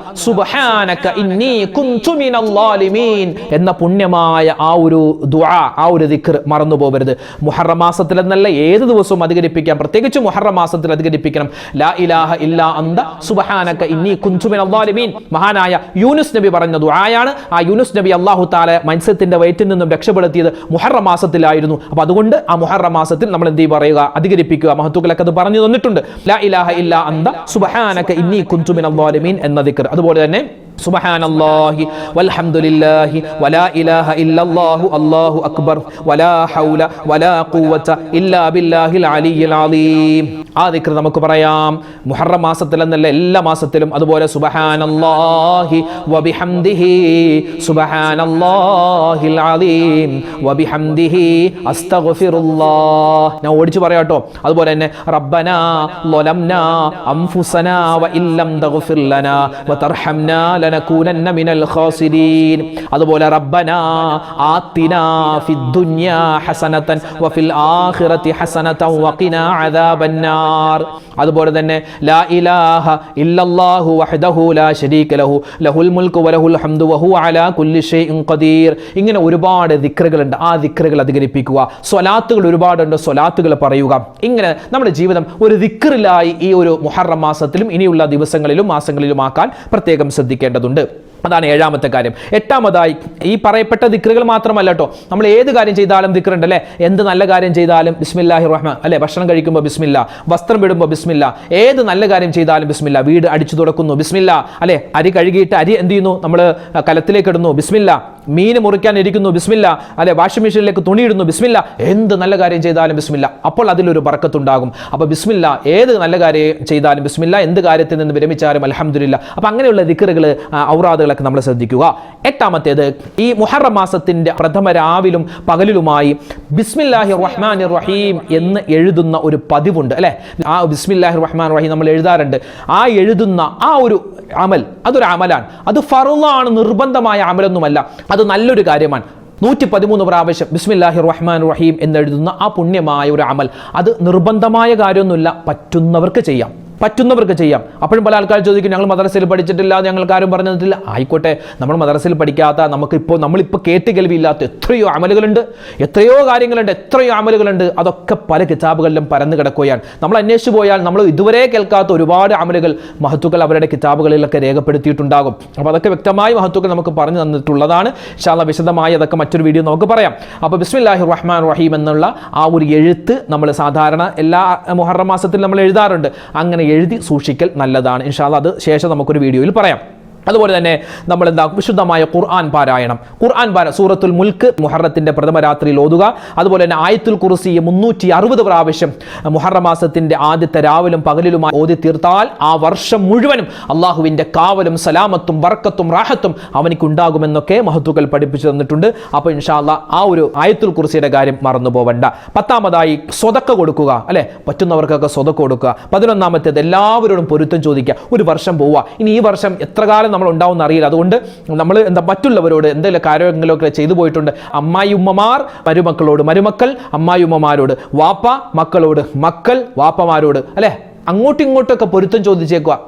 ഇന്നി എന്ന പുണ്യമായ ആ ഒരു ദുആ ആ ഒരു ദിക്ർ മറന്നു പോകരുത് മുഹറം മാസത്തിൽ എന്നല്ല ഏത് ദിവസവും അധികരിപ്പിക്കാം. പ്രത്യേകിച്ച് മുഹറം മാസത്തിൽ അധികരിപ്പിക്കണം. ലാ ഇലാഹ ഇല്ലാ അന്ത സുബ്ഹാനക ഇന്നി ളാലിമീൻ മഹാനായ യൂനുസ് നബി പറഞ്ഞ ദുആയാണ്. ആ യൂനുസ് നബി അല്ലാഹു തആല മത്സ്യത്തിന്റെ വയറ്റിൽ നിന്നും രക്ഷപ്പെടുത്തിയത് മുഹറം മാസത്തിലായിരുന്നു. അപ്പോൾ അതുകൊണ്ട് ആ മുഹറം മാസത്തിൽ നമ്മൾ എന്ത് പറയുക അധികരിപ്പിക്കുക. മഹത്തുക്കളൊക്കെ അത് പറഞ്ഞു തന്നിട്ടുണ്ട്. ലാ ഇലാഹ ഇല്ലാ അന്ത സുബ്ഹാനക ഇന്നി ളാലിമീൻ എന്ന ദിക്ർ. അതുപോലെ തന്നെ سبحان الله والحمد لله ولا إله إلا الله الله أكبر ولا حول ولا قوة إلا بالله العلي العظيم ആ ദിക്ർ നമുക്ക് പറയാം മുഹറം മാസത്തിൽ എന്നല്ല എല്ലാ മാസത്തിലും അതുപോലെ സുബഹാനല്ലാഹി വബിഹംദിഹി സുബഹാനല്ലാഹിൽ അലീം വബിഹംദിഹി അസ്തഗ്ഫിറുല്ലാഹ് ഞാൻ ഓടിച്ചു പറയാട്ടോ അതുപോലെ തന്നെ റബ്ബനാ ലൊലംനാ അംഫുസനാ വ ഇല്ലം തഗ്ഫിർ ലനാ വതർഹംനാ ലനകൂനന്ന മിനൽ ഖാസിരീൻ അതുപോലെ റബ്ബന ആതിനാ ഫിദ്ദുനിയാ ഹസനതൻ വഫിൽ ആഖിറതി ഹസനതൻ വഖിനാ അദാബന്നാർ. അതുപോലെ തന്നെ ലാ ഇലാഹ ഇല്ലല്ലാഹു വഹ്ദഹു ലാ ശരീക ലഹു. ലഹുൽ മുൽക്കു വലഹുൽ ഹംദു വഹു അലാ കുല്ലി ഷൈഇൻ ഖദീർ. ഇങ്ങനെ ഒരുപാട് ദിക്റുകളുണ്ട്. ആ ദിക്റുകൾ അധികരിപ്പിക്കുക. സ്വലാത്തുകൾ ഒരുപാടുണ്ട്. സ്വലാത്തുകൾ പറയുക. ഇങ്ങനെ നമ്മുടെ ജീവിതം ഒരു ദിക്റിലായി ഈ ഒരു മുഹറം മാസത്തിലും ഇനിയുള്ള ദിവസങ്ങളിലും മാസങ്ങളിലും ആക്കാൻ പ്രത്യേകം ശ്രദ്ധിക്കേണ്ടതുണ്ട് അതാണ് ഏഴാമത്തെ കാര്യം. എട്ടാമതായി ഈ പറയപ്പെട്ട ദിക്റുകൾ മാത്രമല്ല കേട്ടോ നമ്മൾ ഏത് കാര്യം ചെയ്താലും ദിക്റുണ്ട് അല്ലേ എന്ത് നല്ല കാര്യം ചെയ്താലും ബിസ്മില്ലാഹി റഹ്മാൻ അല്ലേ? ഭക്ഷണം കഴിക്കുമ്പോൾ ബിസ്മില്ല വസ്ത്രം ഇടുമ്പോൾ ബിസ്മില്ല ഏത് നല്ല കാര്യം ചെയ്താലും ബിസ്മില്ല. വീട് അടിച്ചു തുടക്കുന്നു ബിസ്മില്ല അല്ലേ? അരി കഴുകിയിട്ട് അരി എന്ത് ചെയ്യുന്നു? നമ്മൾ കലത്തിലേക്ക് ഇടുന്നു ബിസ്മില്ല. മീൻ മുറിക്കാൻ ഇരിക്കുന്നു ബിസ്മില്ല. അല്ലെ വാഷിംഗ് മെഷീനിലേക്ക് തുണി ഇടുന്നു ബിസ്മില്ല. എന്ത് നല്ല കാര്യം ചെയ്താലും ബിസ്മില്ല. അപ്പോൾ അതിലൊരു ബറക്കത്തുണ്ടാകും അപ്പോൾ ബിസ്മില്ല ഏത് നല്ല കാര്യം ചെയ്താലും ബിസ്മില്ല. എന്ത് കാര്യത്തിൽ നിന്ന് വിരമിച്ചാലും അലഹമില്ല അപ്പോൾ അങ്ങനെയുള്ള ദിക്കറുകൾ ഔറാദുകളൊക്കെ നമ്മൾ ശ്രദ്ധിക്കുക. എട്ടാമത്തേത് ഈ മുഹറം മാസത്തിന്റെ പ്രഥമ രാവിലും പകലിലുമായി ബിസ്മില്ലാഹി റഹ്മാൻ റഹീം എന്ന് എഴുതുന്ന ഒരു പതിവുണ്ട് അല്ലെ? ആ ബിസ്മില്ലാഹി റഹ്മാൻ റഹീം നമ്മൾ എഴുതാറുണ്ട്. ആ എഴുതുന്ന ആ ഒരു അമൽ അതൊരു അമലാണ്. അത് ഫറുള്ളാണ് നിർബന്ധമായ അമലൊന്നുമല്ല. അത് നല്ലൊരു കാര്യമാണ്. നൂറ്റി പതിമൂന്ന് പ്രാവശ്യം ബിസ്മില്ലാഹി റഹ്മാൻ റഹീം എന്നെഴുതുന്ന ആ പുണ്യമായ ഒരു അമൽ. അത് നിർബന്ധമായ കാര്യമൊന്നുമില്ല പറ്റുന്നവർക്ക് ചെയ്യാം. പറ്റുന്നവർക്ക് ചെയ്യാം. അപ്പോഴും പല ആൾക്കാർ ചോദിക്കും ഞങ്ങൾ മദ്രസയിൽ പഠിച്ചിട്ടില്ല ഞങ്ങൾക്ക് ആരും പറഞ്ഞു തന്നിട്ടില്ല. ആയിക്കോട്ടെ നമ്മൾ മദ്രസയിൽ പഠിക്കാത്ത നമുക്കിപ്പോൾ നമ്മളിപ്പോൾ കേട്ട് കേൾവിയില്ലാത്ത എത്രയോ അമലുകളുണ്ട് എത്രയോ കാര്യങ്ങളുണ്ട് എത്രയോ അമലുകളുണ്ട്. അതൊക്കെ പല കിതാബുകളിലും പരന്നു കിടക്കുകയാണ്. നമ്മൾ അന്വേഷിച്ചു പോയാൽ നമ്മൾ ഇതുവരെ കേൾക്കാത്ത ഒരുപാട് അമലുകൾ മഹത്തുക്കൾ അവരുടെ കിതാബുകളിലൊക്കെ രേഖപ്പെടുത്തിയിട്ടുണ്ടാകും. അപ്പോൾ അതൊക്കെ വ്യക്തമായി മഹത്തുക്കൾ നമുക്ക് പറഞ്ഞു തന്നിട്ടുള്ളതാണ്. ശാല വിശദമായി അതൊക്കെ മറ്റൊരു വീഡിയോ നമുക്ക് പറയാം. അപ്പോൾ ബിസ്മില്ലാഹി റഹ്മാൻ റഹീം എന്നുള്ള ആ ഒരു എഴുത്ത് നമ്മൾ സാധാരണ എല്ലാ മുഹറം മാസത്തിൽ നമ്മൾ എഴുതാറുണ്ട്. അങ്ങനെ എഴുതി സൂക്ഷിക്കൽ നല്ലതാണ്. ഇൻഷാല്ല അത് ശേഷം നമുക്കൊരു വീഡിയോയിൽ പറയാം. അതുപോലെ തന്നെ നമ്മൾ എന്താ വിശുദ്ധമായ ഖുർആൻ പാരായണം. ഖുർആൻ പാര സൂറത്തുൽ മുൽക്ക് മുഹറത്തിന്റെ പ്രഥമ രാത്രിയിൽ ഓതുക. അതുപോലെ തന്നെ ആയത്തുൽ കുറിസി മുന്നൂറ്റി അറുപത് പ്രാവശ്യം മുഹറം മാസത്തിന്റെ ആദ്യത്തെ രാവിലും പകലിലുമായി ഓതി തീർത്താൽ ആ വർഷം മുഴുവനും അള്ളാഹുവിന്റെ കാവലും സലാമത്തും വർക്കത്തും റാഹത്തും അവനിക്ക് ഉണ്ടാകുമെന്നൊക്കെ മഹത്തുക്കൾ പഠിപ്പിച്ചു തന്നിട്ടുണ്ട്. അപ്പോൾ ഇൻഷാല്ല ആ ഒരു ആയത്തുൽ കുറിസിയുടെ കാര്യം മറന്നു പോവണ്ട. പത്താമതായി സ്വതക്ക കൊടുക്കുക അല്ലെ? പറ്റുന്നവർക്കൊക്കെ സ്വതക്ക കൊടുക്കുക. പതിനൊന്നാമത്തേത് എല്ലാവരോടും പൊരുത്തം ചോദിക്കുക. ഒരു വർഷം പോവുക. ഇനി ഈ വർഷം എത്ര കാലം നമ്മൾ ഉണ്ടാവും അറിയില്ല. അതുകൊണ്ട് നമ്മൾ എന്താ മറ്റുള്ളവരോട് എന്തെങ്കിലും കാര്യങ്ങളൊക്കെ ചെയ്തു പോയിട്ടുണ്ട്. അമ്മായി ഉമ്മമാർ മരുമക്കളോട്. മരുമക്കൾ അമ്മായി ഉമ്മമാരോട്. വാപ്പ മക്കളോട്. മക്കൾ വാപ്പമാരോട്. അല്ലേ? അങ്ങോട്ടും ഇങ്ങോട്ടൊക്കെ പൊരുത്തം ചോദിച്ചേക്കുക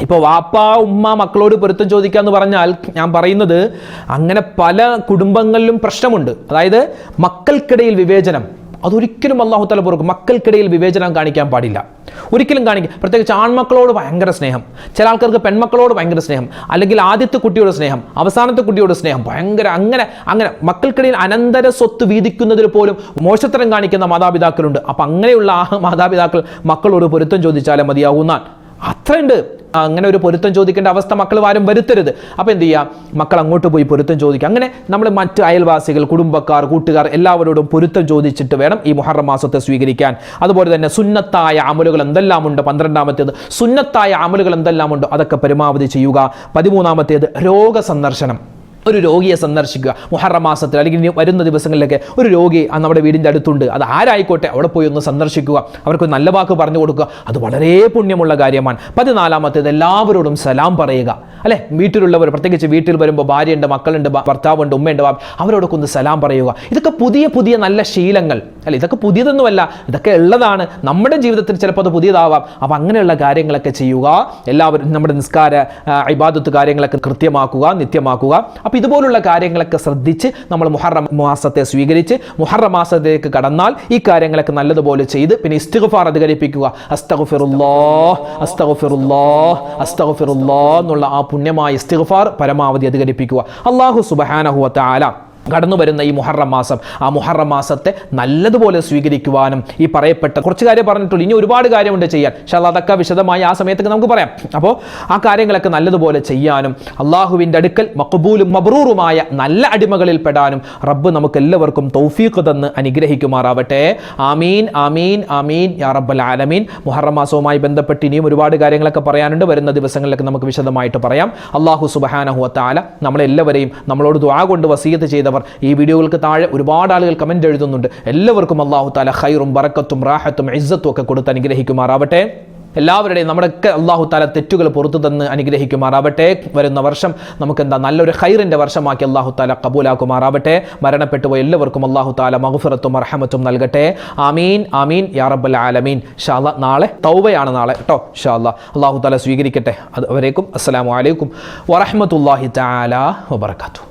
ഇപ്പോൾ വാപ്പ ഉമ്മ മക്കളോട് പൊരുത്തം ചോദിക്കുക എന്ന് പറഞ്ഞാൽ ഞാൻ പറയുന്നത് അങ്ങനെ പല കുടുംബങ്ങളിലും പ്രശ്നമുണ്ട്. അതായത് മക്കൾക്കിടയിൽ വിവേചനം. അതൊരിക്കലും അള്ളാഹു തല പൊറുക്കും മക്കൾക്കിടയിൽ വിവേചനം കാണിക്കാൻ പാടില്ല. ഒരിക്കലും കാണിക്കുക പ്രത്യേകിച്ച് ആൺമക്കളോട് ഭയങ്കര സ്നേഹം. ചില ആൾക്കാർക്ക് പെൺമക്കളോട് ഭയങ്കര സ്നേഹം. അല്ലെങ്കിൽ ആദ്യത്തെ കുട്ടിയോട് സ്നേഹം അവസാനത്തെ കുട്ടിയോട് സ്നേഹം ഭയങ്കര അങ്ങനെ അങ്ങനെ മക്കൾക്കിടയിൽ അനന്തര സ്വത്ത് വീതിക്കുന്നതിൽ പോലും മോശത്തരം കാണിക്കുന്ന മാതാപിതാക്കളുണ്ട്. അപ്പം അങ്ങനെയുള്ള ആ മാതാപിതാക്കൾ മക്കളോട് പൊരുത്തം ചോദിച്ചാലേ മതിയാകുന്നാൻ അത്രയുണ്ട്. അങ്ങനെ ഒരു പൊരുത്തം ചോദിക്കേണ്ട അവസ്ഥ മക്കൾ ആരും വരുത്തരുത്. അപ്പോൾ എന്ത് ചെയ്യുക മക്കൾ അങ്ങോട്ട് പോയി പൊരുത്തം ചോദിക്കുക അങ്ങനെ നമ്മൾ മറ്റ് അയൽവാസികൾ കുടുംബക്കാർ കൂട്ടുകാർ എല്ലാവരോടും പൊരുത്തം ചോദിച്ചിട്ട് വേണം ഈ മുഹറം മാസത്തെ സ്വീകരിക്കാൻ. അതുപോലെ തന്നെ സുന്നത്തായ അമലുകൾ എന്തെല്ലാമുണ്ട് പന്ത്രണ്ടാമത്തേത്. സുന്നത്തായ അമലുകൾ എന്തെല്ലാമുണ്ടോ അതൊക്കെ പരമാവധി ചെയ്യുക. പതിമൂന്നാമത്തേത് രോഗസന്ദർശനം ഒരു രോഗിയെ സന്ദർശിക്കുക. മുഹറം മാസത്തിൽ അല്ലെങ്കിൽ വരുന്ന ദിവസങ്ങളിലൊക്കെ ഒരു രോഗി നമ്മുടെ വീടിന്റെ അടുത്തുണ്ട്. അത് ആരായിക്കോട്ടെ അവിടെ പോയി ഒന്ന് സന്ദർശിക്കുക. അവർക്ക് നല്ല വാക്ക് പറഞ്ഞു കൊടുക്കുക. അത് വളരെ പുണ്യമുള്ള കാര്യമാണ്. പതിനാലാമത്തേത് എല്ലാവരോടും സലാം പറയുക. അല്ലെ? വീട്ടിലുള്ളവർ പ്രത്യേകിച്ച് വീട്ടിൽ വരുമ്പോൾ ഭാര്യയുണ്ട് മക്കളുണ്ട് ഭർത്താവുണ്ട് ഉമ്മയുണ്ട് അവരോടൊക്കെ ഒന്ന് സലാം പറയുക. ഇതൊക്കെ പുതിയ പുതിയ നല്ല ശീലങ്ങൾ. അല്ലെ? ഇതൊക്കെ പുതിയതൊന്നുമല്ല. ഇതൊക്കെ ഉള്ളതാണ്. നമ്മുടെ ജീവിതത്തിൽ ചിലപ്പോൾ അത് പുതിയതാവാം. അപ്പം അങ്ങനെയുള്ള കാര്യങ്ങളൊക്കെ ചെയ്യുക. എല്ലാവരും നമ്മുടെ നിസ്കാര ഇബാദത്ത് കാര്യങ്ങളൊക്കെ കൃത്യമാക്കുക നിത്യമാക്കുക. അപ്പം ഇതുപോലുള്ള കാര്യങ്ങളൊക്കെ ശ്രദ്ധിച്ച് നമ്മൾ മുഹറം മാസത്തെ സ്വീകരിച്ച് മുഹറം മാസത്തേക്ക് കടന്നാൽ ഈ കാര്യങ്ങളൊക്കെ നല്ലതുപോലെ ചെയ്ത് പിന്നെ ഇസ്തിഗ്ഫാർ അധികരിപ്പിക്കുക. അസ്തഗ്ഫിറുല്ലാ അസ്തഗ്ഫിറുല്ലാ അസ്തഗ്ഫിറുല്ലാ എന്നുള്ള ആ പുണ്യമായ ഇസ്തിഗ്ഫാർ പരമാവധി അധികരിപ്പിക്കുക. അള്ളാഹു സുബഹാനഹുവ വ തആല കടന്നു വരുന്ന ഈ മുഹറം മാസം. ആ മുഹറം മാസത്തെ നല്ലതുപോലെ സ്വീകരിക്കുവാനും ഈ പറയപ്പെട്ട കുറച്ച് കാര്യം പറഞ്ഞിട്ടുള്ളൂ. ഇനി ഒരുപാട് കാര്യമുണ്ട് ചെയ്യാൻ. പക്ഷെ അതൊക്കെ വിശദമായി ആ സമയത്തൊക്കെ നമുക്ക് പറയാം. അപ്പോൾ ആ കാര്യങ്ങളൊക്കെ നല്ലതുപോലെ ചെയ്യാനും അള്ളാഹുവിന്റെ അടുക്കൽ മക്ബൂലും മബ്രൂറുമായ നല്ല അടിമകളിൽ പെടാനും റബ്ബ് നമുക്ക് എല്ലാവർക്കും തൗഫീഖ് തന്ന് അനുഗ്രഹിക്കുമാറാവട്ടെ. ആമീൻ ആമീൻ ആമീൻ യാ റബ്ബൽ ആലമീൻ. മുഹറം മാസവുമായി ബന്ധപ്പെട്ട് ഇനിയും ഒരുപാട് കാര്യങ്ങളൊക്കെ പറയാനുണ്ട്. വരുന്ന ദിവസങ്ങളിലൊക്കെ നമുക്ക് വിശദമായിട്ട് പറയാം. അള്ളാഹു സുബഹാനഹു താല നമ്മളെല്ലാവരെയും നമ്മളോട് ദ്വാ കൊണ്ട് വസീയത്ത് ചെയ്തവർ. ഈ വീഡിയോകൾക്ക് താഴെ ഒരുപാട് ആളുകൾ കമന്റ് എഴുതുന്നുണ്ട്. എല്ലാവർക്കും അള്ളാഹു താല ഹൈറും ബറക്കത്തും റാഹത്തും ഇസ്സത്തും ഒക്കെ കൊടുത്ത് അനുഗ്രഹിക്കുമാറാവട്ടെ. എല്ലാവരുടെയും നമ്മുടെയൊക്കെ അള്ളാഹു താല തെറ്റുകൾ പുറത്തു തന്ന് അനുഗ്രഹിക്കുമാറാവട്ടെ. വരുന്ന വർഷം നമുക്ക് എന്താ നല്ലൊരു ഹൈറിന്റെ വർഷമാക്കി അള്ളാഹു താല കബൂലാക്കുമാറാവട്ടെ. മരണപ്പെട്ടു പോയ എല്ലാവർക്കും അള്ളാഹു താല മഹുഫറത്തും അർഹമത്തും നൽകട്ടെ. ആമീൻ ആമീൻ യാ റബ്ബൽ ആലമീൻ. ഷാല നാളെ തൗബയാണ് നാളെ കേട്ടോ ഷാല്ല അള്ളാഹു താല സ്വീകരിക്കട്ടെ. അതുവരേക്കും അസ്സലാമു അലൈക്കും വറഹമത്തല്ലാഹി താല വബർക്കാത്തു